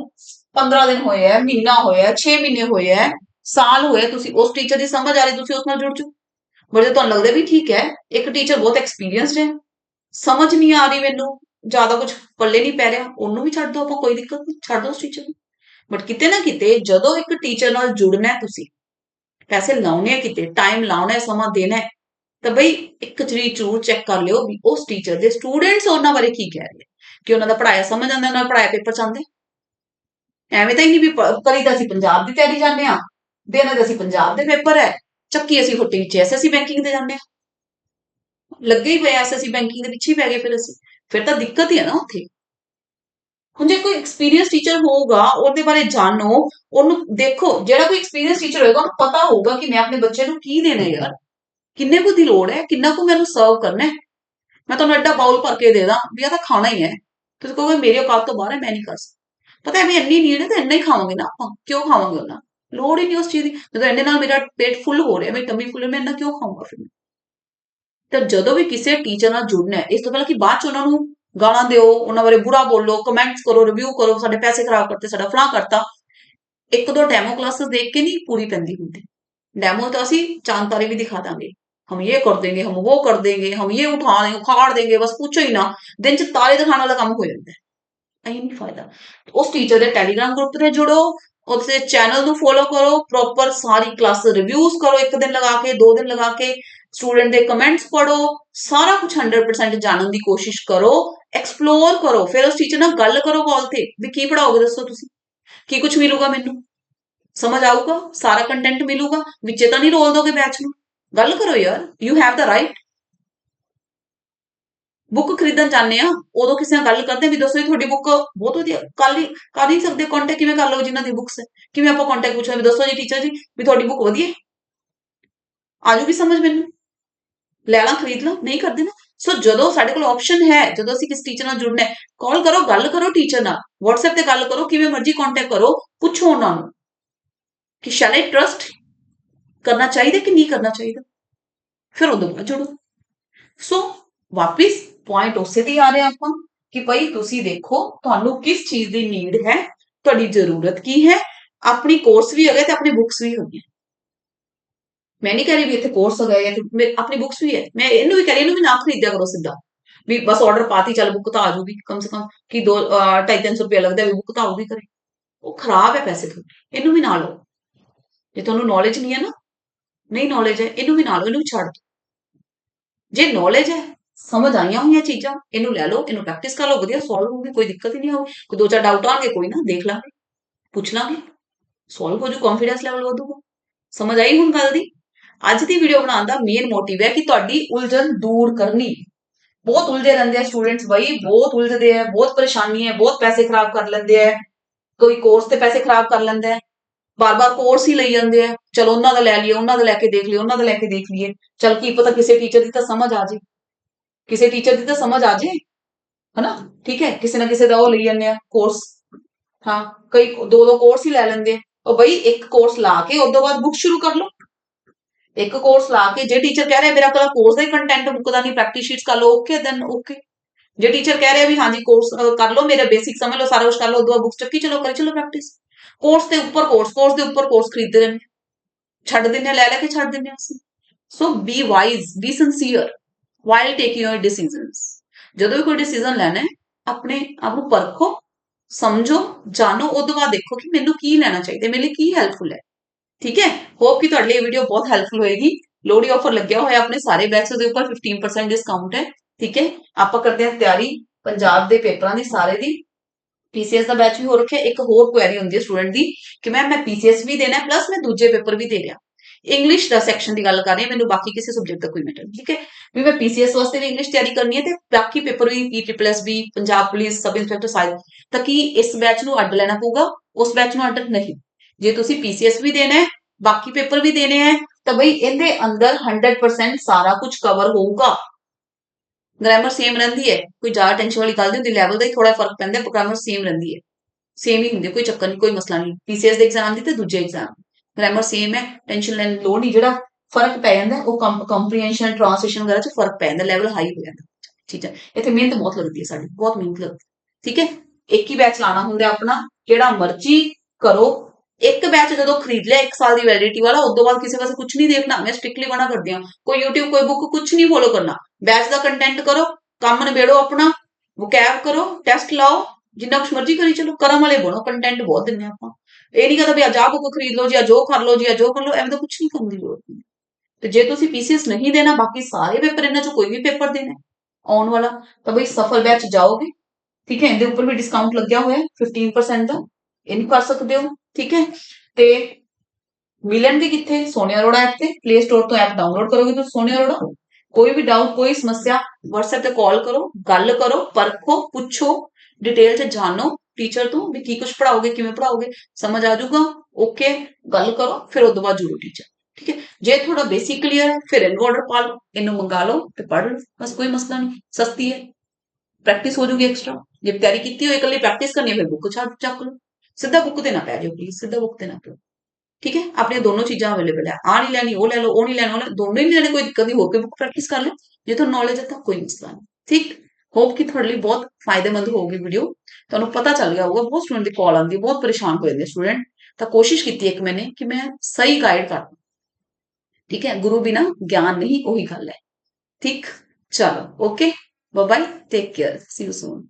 15 ਦਿਨ ਹੋਏ ਆ ਮਹੀਨਾ ਹੋਇਆ 6 ਮਹੀਨੇ ਹੋਏ ਆ ਸਾਲ ਹੋਏ ਤੁਸੀਂ ਉਸ ਟੀਚਰ ਦੀ ਸਮਝ ਆ ਰਹੀ, ਤੁਸੀਂ ਉਸ ਨਾਲ ਜੁੜ ਚੁੱਕੇ ਬਟ ਜੇ ਤੁਹਾਨੂੰ ਲੱਗਦਾ ਵੀ ਠੀਕ ਹੈ ਇੱਕ ਟੀਚਰ ਬਹੁਤ ਐਕਸਪੀਰੀਅੰਸਡ ਹੈ ਸਮਝ ਨਹੀਂ ਆ ਰਹੀ ਮੈਨੂੰ, ਜ਼ਿਆਦਾ ਕੁਝ ਪੱਲੇ ਨਹੀਂ ਪੈ ਰਿਹਾ, ਉਹਨੂੰ ਵੀ ਛੱਡ ਦੋ ਆਪਾਂ, ਕੋਈ ਦਿੱਕਤ ਨਹੀਂ, ਛੱਡ ਦੋ ਉਸ ਟੀਚਰ ਨੂੰ। ਬਟ ਕਿਤੇ ਨਾ ਕਿਤੇ ਜਦੋਂ ਇੱਕ ਟੀਚਰ ਨਾਲ ਜੁੜਨਾ ਤੁਸੀਂ, ਪੈਸੇ ਲਾਉਣੇ ਆ ਕਿਤੇ ਟਾਈਮ ਲਾਉਣਾ ਹੈ ਸਮਾਂ ਦੇਣਾ ਹੈ ਤਾਂ ਬਈ ਇੱਕ ਚਰੀ ਜ਼ਰੂਰ ਚੈੱਕ ਕਰ ਲਿਓ ਵੀ ਉਸ ਟੀਚਰ ਦੇ ਸਟੂਡੈਂਟਸ ਉਹਨਾਂ ਬਾਰੇ ਕੀ ਕਹਿ ਰਹੇ ਕਿ ਉਹਨਾਂ ਦਾ ਪੜਾਇਆ ਸਮਝ ਆਉਂਦਾ, ਉਹਨਾਂ ਦਾ ਪੜਾਇਆ ਪੇਪਰ ਚਾਹੁੰਦੇ ਐਵੇਂ ਤਾਂ ਹੀ ਨਹੀਂ ਵੀ ਕਰੀ ਤਾਂ ਅਸੀਂ ਪੰਜਾਬ ਦੀ ਤਿਆਰੀ ਜਾਂਦੇ ਆ ਦੇਣਾ ਤਾਂ ਅਸੀਂ ਪੰਜਾਬ ਦੇ ਪੇਪਰ ਹੈ, ਚੱਕੀ ਅਸੀਂ ਫੁੱਟੀ ਵਿੱਚ ਐਸਐਸਸੀ ਬੈਂਕਿੰਗ ਦੇ ਜਾਂਦੇ ਆ ਲੱਗੇ ਹੀ ਪਏ ਐਸਐਸਸੀ ਬੈਂਕਿੰਗ ਦੇ ਪਿੱਛੇ ਪੈ ਗਏ ਫਿਰ ਅਸੀਂ, ਫਿਰ ਤਾਂ ਦਿੱਕਤ ਹੀ ਹੈ ਨਾ ਉੱਥੇ। ਹੁਣ ਜੇ ਕੋਈ ਐਕਸਪੀਰੀਅੰਸ ਟੀਚਰ ਹੋਊਗਾ, ਉਹਦੇ ਬਾਰੇ ਜਾਣੋ, ਉਹਨੂੰ ਦੇਖੋ, ਜਿਹੜਾ ਕੋਈ ਐਕਸਪੀਰੀਅੰਸ ਟੀਚਰ ਹੋਏਗਾ, ਉਹਨੂੰ ਪਤਾ ਹੋਊਗਾ ਕਿ ਮੈਂ ਆਪਣੇ ਬੱਚੇ ਨੂੰ ਕੀ ਦੇਣਾ ਯਾਰ। ਕਿੰਨੇ ਕੁ ਦੀ ਲੋੜ ਹੈ, ਕਿੰਨਾ ਕੁ ਮੈਨੂੰ ਸਰਵ ਕਰਨਾ ਹੈ। ਮੈਂ ਤੁਹਾਨੂੰ ਐਡਾ ਬਾਉਲ ਭਰ ਕੇ ਦੇ ਦਾਂ, ਵੀ ਆ ਤਾਂ ਖਾਣਾ ਹੀ ਹੈ। ਤੁਸੀਂ ਕਹੋਗੇ ਮੇਰੇ ਔਕਾਤ ਤੋਂ ਬਾਹਰ ਹੈ, ਮੈਂ ਨਹੀਂ ਕਰ ਸਕਦਾ। ਪਤਾ ਹੈ ਵੀ ਇੰਨੀ ਨੀਡ ਹੈ ਤਾਂ ਇੰਨਾ ਹੀ ਖਾਵਾਂਗੇ ਨਾ ਆਪਾਂ। ਕਿਉਂ ਖਾਵਾਂਗੇ ਉਹਨਾਂ? ਲੋੜ ਹੀ ਨਹੀਂ ਉਸ ਚੀਜ਼ ਦੀ। ਜਦੋਂ ਇੰਨੇ ਨਾਲ ਮੇਰਾ ਪੇਟ ਫੁੱਲ ਹੋ ਰਿਹਾ, ਮੇਰੀ ਟਮੀ ਫੁੱਲ ਮੈਂ ਇੰਨਾ ਕਿਉਂ ਖਾਊਂਗਾ ਫਿਰ? ਤਾਂ ਜਦੋਂ ਵੀ ਕਿਸੇ ਟੀਚਰ ਨਾਲ ਜੁੜਨਾ ਹੈ, ਇਸ ਤੋਂ ਪਹਿਲਾਂ ਕਿ ਬਾਅਦ ਚ ਉਹਨਾਂ ਨੂੰ ਗਾਲਾਂ ਦਿਓ, ਉਹਨਾਂ ਬਾਰੇ ਬੁਰਾ ਬੋਲੋ ਕਮੈਂਟਸ ਕਰੋ ਰਿਵਿਊ ਕਰੋ, ਸਾਡੇ ਪੈਸੇ ਖਰਾਬ ਕਰਤੇ, ਸਾਡਾ ਫਲਾਂ ਕਰਤਾ। ਇੱਕ ਦੋ ਡੈਮੋ ਕਲਾसेस ਦੇਖ ਕੇ ਨਹੀਂ ਪੂਰੀ ਪੈਂਦੀ ਹੁੰਦੀ। ਡੈਮੋ ਤਾਂ ਅਸੀਂ ਚਾਂਤਾਰੇ ਵੀ ਦਿਖਾ ਦਾਂਗੇ। हम ये कर देंगे हम वो कर देंगे हम ये उठा देंगे उखाड़ देंगे बस पूछो ही ना दिन ਚ ਤਾਰੇ ਦਿਖਾਉਣ ਵਾਲਾ ਕੰਮ ਹੋ ਜਾਂਦਾ ਹੈ ਐਂ ਨਹੀਂ ਫਾਇਦਾ ਉਸ ਟੀਚਰ ਦੇ ਟੈਲੀਗ੍ਰਾਮ ਗਰੁੱਪ ਤੇ ਜੁੜੋ ਉਸੇ ਚੈਨਲ ਨੂੰ ਫੋਲੋ ਕਰੋ ਪ੍ਰੋਪਰ ਸਾਰੀ ਕਲਾਸ ਰਿਵਿਊਜ਼ ਕਰੋ ਇੱਕ ਦਿਨ ਲਗਾ ਕੇ ਦੋ ਦਿਨ ਲਗਾ ਕੇ ਸਟੂਡੈਂਟ ਦੇ ਕਮੈਂਟਸ ਪੜੋ ਸਾਰਾ ਕੁਝ 100% ਜਾਣਨ ਦੀ ਕੋਸ਼ਿਸ਼ ਕਰੋ ਐਕਸਪਲੋਰ ਕਰੋ ਫਿਰ ਉਸ ਟੀਚਰ ਨਾਲ ਗੱਲ ਕਰੋ ਕਾਲ ਤੇ ਵੀ ਕੀ ਪੜਾਓਗੇ ਦੱਸੋ ਤੁਸੀਂ ਕੀ ਕੁਝ ਮਿਲੂਗਾ ਮੈਨੂੰ ਸਮਝ ਆਊਗਾ ਸਾਰਾ ਕੰਟੈਂਟ ਮਿਲੂਗਾ ਵਿੱਚੇ ਤਾਂ ਨਹੀਂ ਰੋਲ ਦੋਗੇ ਬੈਚ ਨੂੰ ਗੱਲ ਕਰੋ ਯਾਰ you have the right book ਖਰੀਦਣ ਜਾਂਦੇ ਆ, ਉਦੋਂ ਕਿਸੇ ਨਾਲ ਗੱਲ ਕਰਦੇ ਵੀ ਦੱਸੋ ਜੀ ਤੁਹਾਡੀ ਬੁੱਕ ਬਹੁਤ ਵਧੀਆ ਕੱਲ ਹੀ ਕਰ ਨਹੀਂ ਸਕਦੇ ਕੰਟੈਕਟ ਕਿਵੇਂ ਕਰ ਲਓ ਜਿਨ੍ਹਾਂ ਦੀ ਬੁੱਕਸ ਕਿਵੇਂ ਆਪਾਂ ਕੰਟੈਕਟ ਪੁੱਛਾਂ ਵੀ ਦੱਸੋ ਜੀ ਟੀਚਰ ਜੀ ਵੀ ਤੁਹਾਡੀ ਬੁੱਕ ਵਧੀਆ ਆਜੂ ਵੀ ਸਮਝ ਮੈਨੂੰ। ਲੈ ਲਾਂ, ਖਰੀਦ ਲਾਂ, ਨਹੀਂ ਕਰਦੇ ਨਾ। ਸੋ ਜਦੋਂ ਸਾਡੇ ਕੋਲ ਆਪਸ਼ਨ ਹੈ, ਜਦੋਂ ਅਸੀਂ ਕਿਸ ਟੀਚਰ ਨਾਲ ਜੁੜਨਾ ਹੈ ਕਾਲ ਕਰੋ, ਗੱਲ ਕਰੋ ਟੀਚਰ ਨਾਲ। WhatsApp ਤੇ ਗੱਲ ਕਰੋ, ਕਿਵੇਂ ਮਰਜ਼ੀ ਕੰਟੈਕਟ ਕਰੋ, ਪੁੱਛੋ ਉਹਨਾਂ ਨੂੰ ਕਿ ਸ਼ੈਲ ਆਈ ਟਰਸਟ ਕਰਨਾ ਚਾਹੀਦਾ ਕਿ ਨਹੀਂ ਕਰਨਾ ਚਾਹੀਦਾ? ਫਿਰ ਉਦੋਂ ਬਾਅਦ ਜੁੜੋ। ਸੋ ਵਾਪਿਸ ਪੁਆਇੰਟ ਉਸੇ ਤੇ ਆ ਰਿਹਾ ਆਪਾਂ ਕਿ ਭਾਈ ਤੁਸੀਂ ਦੇਖੋ ਤੁਹਾਨੂੰ ਕਿਸ ਚੀਜ਼ ਦੀ ਨੀਡ ਹੈ, ਤੁਹਾਡੀ ਜ਼ਰੂਰਤ ਕੀ ਹੈ, ਆਪਣੀ ਕੋਰਸ ਵੀ ਹੈਗਾ ਤੇ ਆਪਣੀ ਬੁੱਕਸ ਵੀ ਹੈਗੀਆਂ। ਮੈਂ ਨਹੀਂ ਕਹਿ ਰਹੀ ਵੀ ਇੱਥੇ ਕੋਰਸ ਹੈਗਾ ਜਾਂ ਤੇ ਆਪਣੀ ਬੁੱਕਸ ਵੀ ਹੈ। ਮੈਂ ਇਹਨੂੰ ਵੀ ਕਹਿ ਰਹੀ ਇਹਨੂੰ ਵੀ ਨਾ ਖਰੀਦਿਆ ਕਰੋ ਸਿੱਧਾ। ਵੀ ਬਸ ਆਰਡਰ ਪਾਤੀ, ਚੱਲ ਬੁੱਕ ਤਾਂ ਆ ਜੂਗੀ ਕਮ ਸੇ ਕਮ ਕਿ 2 250 ਰੁਪਏ ਲੱਗਦਾ ਵੀ ਬੁੱਕ ਤਾਂ ਆਊਗੀ ਕਰੇ ਉਹ ਖਰਾਬ ਹੈ ਪੈਸੇ ਤੋਂ ਇਹਨੂੰ ਵੀ ਨਾ ਲਓ। ਜੇ ਤੁਹਾਨੂੰ ਨੌਲੇਜ ਨਹੀਂ ਹੈ ਨਾ ਨਹੀਂ ਨੌਲੇਜ ਹੈ, ਇਹਨੂੰ ਵੀ ਨਾਲ ਲਓ ਇਹਨੂੰ ਛੱਡ ਦਿਓ। ਜੇ ਨੌਲੇਜ ਹੈ, ਸਮਝ ਆਈਆਂ ਹੋਈਆਂ ਚੀਜ਼ਾਂ, ਇਹਨੂੰ ਲੈ ਲਓ, ਇਹਨੂੰ ਪ੍ਰੈਕਟਿਸ ਕਰ ਲਓ, ਵਧੀਆ ਸੋਲਵ ਹੋਊਗੀ, ਕੋਈ ਦਿੱਕਤ ਹੀ ਨਹੀਂ ਆਊਗੀ, ਕੋਈ ਦੋ ਚਾਰ ਡਾਊਟ ਆਣਗੇ ਕੋਈ ਨਾ, ਦੇਖ ਲਾਂਗੇ, ਪੁੱਛ ਲਾਂਗੇ। ਸੋਲਵ ਹੋ ਜੂ ਕੰਫੀਡੈਂਸ ਲੈਵਲ ਵਧੂਗਾ। ਸਮਝ ਆਈ ਹੁਣ ਗੱਲ ਦੀ? ਅੱਜ ਦੀ ਵੀਡੀਓ ਬਣਾਉਣ ਦਾ ਮੇਨ ਮੋਟਿਵ ਹੈ ਕਿ ਤੁਹਾਡੀ ਉਲਝਣ ਦੂਰ ਕਰਨੀ। ਬਹੁਤ ਉਲਝੇ ਰਹਿੰਦੇ ਆ ਸਟੂਡੈਂਟਸ ਬਈ ਬਹੁਤ ਉਲਝਦੇ ਆ, ਬਹੁਤ ਪਰੇਸ਼ਾਨੀ ਹੈ, ਬਹੁਤ ਪੈਸੇ ਖਰਾਬ ਕਰ ਲੈਂਦੇ ਆ। ਕੋਈ ਕੋਰਸ ਤੇ ਪੈਸੇ ਖਰਾਬ ਕਰ ਲੈਂਦਾ ਹੈ। ਬਾਰ-ਬਾਰ ਕੋਰਸ ਹੀ ਲਈ ਜਾਂਦੇ ਆ। ਚਲੋ ਉਹਨਾਂ ਦਾ ਲੈ ਲਈਏ, ਉਹਨਾਂ ਦਾ ਲੈ ਕੇ ਦੇਖ ਲਈਏ, ਉਹਨਾਂ ਦਾ ਲੈ ਕੇ ਦੇਖ ਲਈਏ। ਚਲ ਕੀ ਪਤਾ ਕਿਸੇ ਟੀਚਰ ਦੀ ਤਾਂ ਸਮਝ ਆ ਜੇ। ਕਿਸੇ ਟੀਚਰ ਦੀ ਤਾਂ ਸਮਝ ਆ ਜੇ, ਹਨਾ? ਠੀਕ ਹੈ, ਕਿਸੇ ਨਾ ਕਿਸੇ ਦਾ ਉਹ ਲਈ ਜਾਂਦੇ ਆ ਕੋਰਸ ਹਾਂ, ਕਈ ਦੋ ਦੋ ਕੋਰਸ ਹੀ ਲੈ ਲੈਂਦੇ ਆ। ਉਹ ਬਈ ਇੱਕ ਕੋਰਸ ਲਾ ਕੇ ਉਸ ਤੋਂ ਬਾਅਦ ਬੁੱਕ ਸ਼ੁਰੂ ਕਰ ਲਓ। ਇੱਕ ਕੋਰਸ ਲਾ ਕੇ, ਜੇ ਟੀਚਰ ਕਹਿ ਰਿਹਾ, ਮੇਰਾ ਕੋਲ ਕੋਰਸ ਦਾ ਹੀ ਕੰਟੈਂਟ ਬੁੱਕ ਦਾ ਨਹੀਂ ਪ੍ਰੈਕਟਿਸ ਸ਼ੀਟਸ ਕਰ ਲਓ ਓਕੇ ਦੈਨ ਓਕੇ ਜੇ ਟੀਚਰ ਕਹਿ ਰਿਹਾ ਵੀ, ਹਾਂਜੀ ਕੋਰਸ ਕਰ ਲਓ, ਮੇਰਾ ਬੇਸਿਕ ਸਮਝ ਲਓ, ਸਾਰਾ ਕੁਝ ਕਰ ਲਓ ਉਦੋਂ ਬਾਅਦ ਬੁੱਕਸ ਚੱਕੀ, ਚਲੋ, ਕਰੀ, ਚਲੋ ਪ੍ਰੈਕਟਿਸ ਕੋਰਸ ਦੇ ਉੱਪਰ ਕੋਰਸ ਕੋਰਸ ਦੇ ਉੱਪਰ ਕੋਰਸ ਖਰੀਦਦੇ ਰਹਿੰਦੇ ਛੱਡ ਦਿੰਦੇ ਲੈ ਲੈ ਕੇ ਛੱਡ ਦਿੰਦੇ ਅਸੀਂ। So be wise be sincere while taking your decisions ਜਦੋਂ ਵੀ ਕੋਈ ਡਿਸੀਜਨ ਲੈਣਾ ਹੈ, ਆਪਣੇ ਆਪ ਨੂੰ ਪਰਖੋ, ਸਮਝੋ, ਜਾਣੋ ਉਦੋਂ ਬਾਅਦ ਦੇਖੋ ਕਿ ਮੈਨੂੰ ਕੀ ਲੈਣਾ ਚਾਹੀਦਾ ਮੇਰੇ ਲਈ ਕੀ ਹੈਲਪਫੁਲ ਹੈ। ਠੀਕ ਹੈ? ਹੋਪ ਕਿ ਤੁਹਾਡੇ ਲਈ ਇਹ ਵੀਡੀਓ ਬਹੁਤ ਹੈਲਪਫੁਲ ਹੋਏਗੀ। ਲੋਹੜੀ ਆਫਰ ਲੱਗਿਆ ਹੋਇਆ ਆਪਣੇ ਸਾਰੇ ਬੈਚਸ ਦੇ ਉੱਪਰ 15% ਡਿਸਕਾਊਂਟ ਹੈ। ਠੀਕ ਹੈ? ਆਪਾਂ ਕਰਦੇ ਹਾਂ ਤਿਆਰੀ ਪੰਜਾਬ ਦੇ ਪੇਪਰਾਂ ਦੀ, ਸਾਰੇ ਦੀ। ਪੀਸੀਐਸ ਦਾ ਬੈਚ ਵੀ ਹੋ ਰੱਖਿਆ, ਇੱਕ ਹੋਰ ਕੁਐਰੀ ਹੁੰਦੀ ਹੈ ਸਟੂਡੈਂਟ ਦੀ ਕਿ ਮੈਮ ਮੈਂ ਪੀਸੀਐਸ ਵੀ ਦੇਣਾ ਪਲੱਸ ਮੈਂ ਦੂਜੇ ਪੇਪਰ ਵੀ ਦੇ ਰਿਹਾ। ਇੰਗਲਿਸ਼ ਦਾ ਸੈਕਸ਼ਨ ਦੀ ਗੱਲ ਕਰ ਰਹੀ ਹਾਂ, ਮੈਨੂੰ ਬਾਕੀ ਕਿਸੇ ਸਬਜੈਕਟ ਦਾ ਕੋਈ ਮੈਟਰ ਠੀਕ ਹੈ? ਵੀ ਮੈਂ ਪੀਸੀਐਸ ਵਾਸਤੇ ਵੀ ਇੰਗਲਿਸ਼ ਤਿਆਰੀ ਕਰਨੀ ਹੈ ਤੇ ਬਾਕੀ ਪੇਪਰ ਵੀ ਈਟੀਪਲਸ ਵੀ ਪੰਜਾਬ ਪੁਲਿਸ ਸਬ ਇੰਸਪੈਕਟਰ ਸਾਹਿਬ ਤਾਂ ਕੀ ਇਸ ਬੈਚ ਨੂੰ ਅੱਡ ਲੈਣਾ ਪਊਗਾ? ਉਸ ਬੈਚ ਨੂੰ ਅੱਡ ਨਹੀਂ। ਜੇ ਤੁਸੀਂ ਪੀਸੀਐਸ ਵੀ ਦੇਣਾ ਹੈ, ਬਾਕੀ ਪੇਪਰ ਵੀ ਦੇਣੇ ਹੈ, ਤਾਂ ਬਈ ਇਹਦੇ ਅੰਦਰ 100% ਸਾਰਾ ਕੁਝ ਕਵਰ ਹੋਊਗਾ। ਗ੍ਰਾਮਰ ਸੇਮ ਰਹਿੰਦੀ ਹੈ ਕੋਈ ਜ਼ਿਆਦਾ ਟੈਨਸ਼ਨ ਵਾਲੀ ਗੱਲ ਨਹੀਂ ਹੁੰਦੀ ਲੈਵਲ ਦਾ ਹੀ ਥੋੜਾ ਫ਼ਰਕ ਪੈਂਦਾ ਹੈ ਗ੍ਰਾਮਰ ਸੇਮ ਰਹਿੰਦੀ ਹੈ। ਸੇਮ ਹੀ ਹੁੰਦੀ ਕੋਈ ਚੱਕਰ ਨਹੀਂ ਕੋਈ ਮਸਲਾ ਨਹੀਂ ਪੀਸੀਐਸ ਦੇ ਐਗਜ਼ਾਮ ਦੀ ਤੇ ਦੂਜੇ ਐਗਜ਼ਾਮ ਗ੍ਰਾਮਰ ਸੇਮ ਹੈ ਟੈਨਸ਼ਨ ਲੈਣ ਦੀ ਲੋੜ ਨਹੀਂ ਜਿਹੜਾ ਫ਼ਰਕ ਪੈ ਜਾਂਦਾ ਹੈ, ਉਹ ਕੰਪਰੀਹੈਂਸ਼ਨ ਟ੍ਰਾਂਸਲੇਸ਼ਨ ਵਗੈਰਾ ਚ ਫ਼ਰਕ ਪੈ ਜਾਂਦਾ ਲੈਵਲ ਹਾਈ ਹੋ ਜਾਂਦਾ। ਠੀਕ ਹੈ ਇੱਥੇ ਮਿਹਨਤ ਬਹੁਤ ਲੱਗਦੀ ਹੈ ਸਾਡੀ ਬਹੁਤ ਮਿਹਨਤ ਲੱਗਦੀ ਹੈ। ਠੀਕ ਹੈ ਇੱਕ ਹੀ ਬੈਚ ਲਾਣਾ ਹੁੰਦਾ ਆਪਣਾ ਜਿਹੜਾ ਮਰਜ਼ੀ ਕਰੋ ਇੱਕ ਬੈਚ ਜਦੋਂ ਖਰੀਦ ਲਿਆ 1 ਸਾਲ ਦੀ ਵੈਲਿਡਿਟੀ ਵਾਲਾ ਉਸ ਤੋਂ ਬਾਅਦ ਕਿਸੇ ਪਾਸੇ ਕੁਝ ਨਹੀਂ ਦੇਖਣਾ, ਮੈਂ ਸਟ੍ਰਿਕਟਲੀ ਮਨਾ ਕਰਦੀ ਹਾਂ। ਕੋਈ YouTube, ਕੋਈ ਬੁੱਕ ਕੁਝ ਨਹੀਂ ਫੋਲੋ ਕਰਨਾ। ਬੈਚ ਦਾ ਕੰਟੈਂਟ ਕਰੋ, ਕੰਮ ਨਿਬੇੜੋ ਆਪਣਾ ਵੋਕੈਬ ਕਰੋ ਟੈਸਟ ਲਾਓ, ਜਿੰਨਾ ਕੁਛ ਮਰਜ਼ੀ ਕਰੀ ਚਲੋ, ਕਰਮ ਵਾਲੇ ਬਣੋ ਕੰਟੈਂਟ ਬਹੁਤ ਦਿੰਨੇ ਆਪਾਂ। ਇਹ ਨਹੀਂ ਕਹਦਾ ਵੀ ਅੱਜ ਆਹ ਬੁੱਕ ਖਰੀਦ ਲਓ ਜੀ, ਅੱਜ ਉਹ ਕਰ ਲਓ ਜੀ, ਅੱਜ ਉਹ ਕਰ ਲਓ, ਐਵੇਂ ਦਾ ਕੁਝ ਨਹੀਂ ਕਰਨ ਦੀ ਲੋੜ। ਨਹੀਂ ਤੇ ਜੇ ਤੁਸੀਂ ਪੀਸੀਐਸ ਨਹੀਂ ਦੇਣਾ, ਬਾਕੀ ਸਾਰੇ ਪੇਪਰ ਇਹਨਾਂ ਚੋਂ ਕੋਈ ਵੀ ਪੇਪਰ ਦੇਣਾ ਆਉਣ ਵਾਲਾ, ਤਾਂ ਬਈ ਸਫਲ ਬੈਚ ਜਾਓਗੇ। ਠੀਕ ਹੈ, ਇਹਦੇ ਉੱਪਰ ਵੀ ਡਿਸਕਾਊਂਟ ਲੱਗਿਆ ਹੋਇਆ ਹੈ 15% ਦਾ। ਇਹਨੂੰ ਕਰ ਸਕਦੇ ਹੋ ਠੀਕ ਹੈ? ਤੇ ਮਿਲਣਗੇ ਕਿੱਥੇ? ਸੋਨੀਆ ਅਰੋੜਾ ਐਪ ਤੇ ਪਲੇ ਸਟੋਰ ਤੋਂ ਐਪ ਡਾਊਨਲੋਡ ਕਰੋਗੇ ਤਾਂ ਸੋਨੀਆ ਅਰੋੜਾ? ਕੋਈ ਵੀ ਡਾਊਟ ਕੋਈ ਸਮੱਸਿਆ, WhatsApp ਤੇ ਕਾਲ ਕਰੋ, ਗੱਲ ਕਰੋ, ਪਰਖੋ, ਪੁੱਛੋ ਡਿਟੇਲ ਚ ਜਾਣੋ ਟੀਚਰ ਤੋਂ ਵੀ ਕੀ ਕੁਝ ਪੜਾਓਗੇ ਕਿਵੇਂ ਪੜਾਓਗੇ ਸਮਝ ਆ ਜਾਊਗਾ ਓਕੇ ਗੱਲ ਕਰੋ, ਫਿਰ ਉਸ ਤੋਂ ਬਾਅਦ ਜੁੜੋ ਟੀਚਰ ਠੀਕ ਹੈ? ਜੇ ਥੋੜਾ ਬੇਸਿਕ ਕਲੀਅਰ ਹੈ, ਫਿਰ ਇਹਨੂੰ ਆਰਡਰ ਪਾ ਲਓ, ਇਹਨੂੰ ਮੰਗਾ ਲਓ ਤੇ ਪੜ੍ਹ ਲਓ, ਬਸ ਕੋਈ ਮਸਲਾ ਨਹੀਂ, ਸਸਤੀ ਹੈ। ਪ੍ਰੈਕਟਿਸ ਹੋ ਜੂਗੀ ਐਕਸਟਰਾ ਜੇ ਤਿਆਰੀ ਕੀਤੀ ਹੋਈ ਇਕੱਲੀ ਪ੍ਰੈਕਟਿਸ ਕਰਨੀ ਹੈ, ਫਿਰ ਬੁੱਕ ਛੱਡ ਚੱਕ ਲਓ। ਸਿੱਧਾ ਬੁੱਕ ਤੇ ਨਾ ਪੈ ਜਾਓ ਪਲੀਜ਼ ਸਿੱਧਾ ਬੁੱਕ ਤੇ ਨਾ ਪਿਓ ਠੀਕ ਹੈ ਆਪਣੀਆਂ ਦੋਨੋਂ ਚੀਜ਼ਾਂ ਅਵੇਲੇਬਲ ਹੈ ਆ ਨਹੀਂ ਲੈਣੀ ਉਹ ਲੈ ਲਓ ਉਹ ਨਹੀਂ ਲੈਣਾ ਉਹ ਲੈ ਦੋਨੋਂ ਹੀ ਨਹੀਂ ਲੈਣੇ ਕੋਈ ਦਿੱਕਤ ਨਹੀਂ ਹੋਰ ਕੋਈ ਬੁੱਕ ਪ੍ਰੈਕਟਿਸ ਕਰ ਲਓ ਜੇ ਤੁਹਾਨੂੰ ਨੌਲੇਜ ਹੈ ਤਾਂ ਕੋਈ ਮਸਲਾ ਨਹੀਂ ਠੀਕ ਹੋਪ ਕਿ ਤੁਹਾਡੇ ਲਈ ਬਹੁਤ ਫਾਇਦੇਮੰਦ ਹੋਊਗੀ ਵੀਡੀਓ ਤੁਹਾਨੂੰ ਪਤਾ ਚੱਲ ਗਿਆ ਹੋਊਗਾ ਬਹੁਤ ਸਟੂਡੈਂਟ ਦੀ ਕਾਲ ਆਉਂਦੀ ਹੈ ਬਹੁਤ ਪਰੇਸ਼ਾਨ ਹੋ ਜਾਂਦੇ ਸਟੂਡੈਂਟ ਤਾਂ ਕੋਸ਼ਿਸ਼ ਕੀਤੀ ਇੱਕ ਮੈਨੇ ਕਿ ਮੈਂ ਸਹੀ ਗਾਈਡ ਕਰਾਂ ਠੀਕ ਹੈ ਗੁਰੂ ਬਿਨਾ ਗਿਆਨ ਨਹੀਂ ਉਹੀ ਗੱਲ ਹੈ ਠੀਕ ਚਲੋ okay bye bye take care see you soon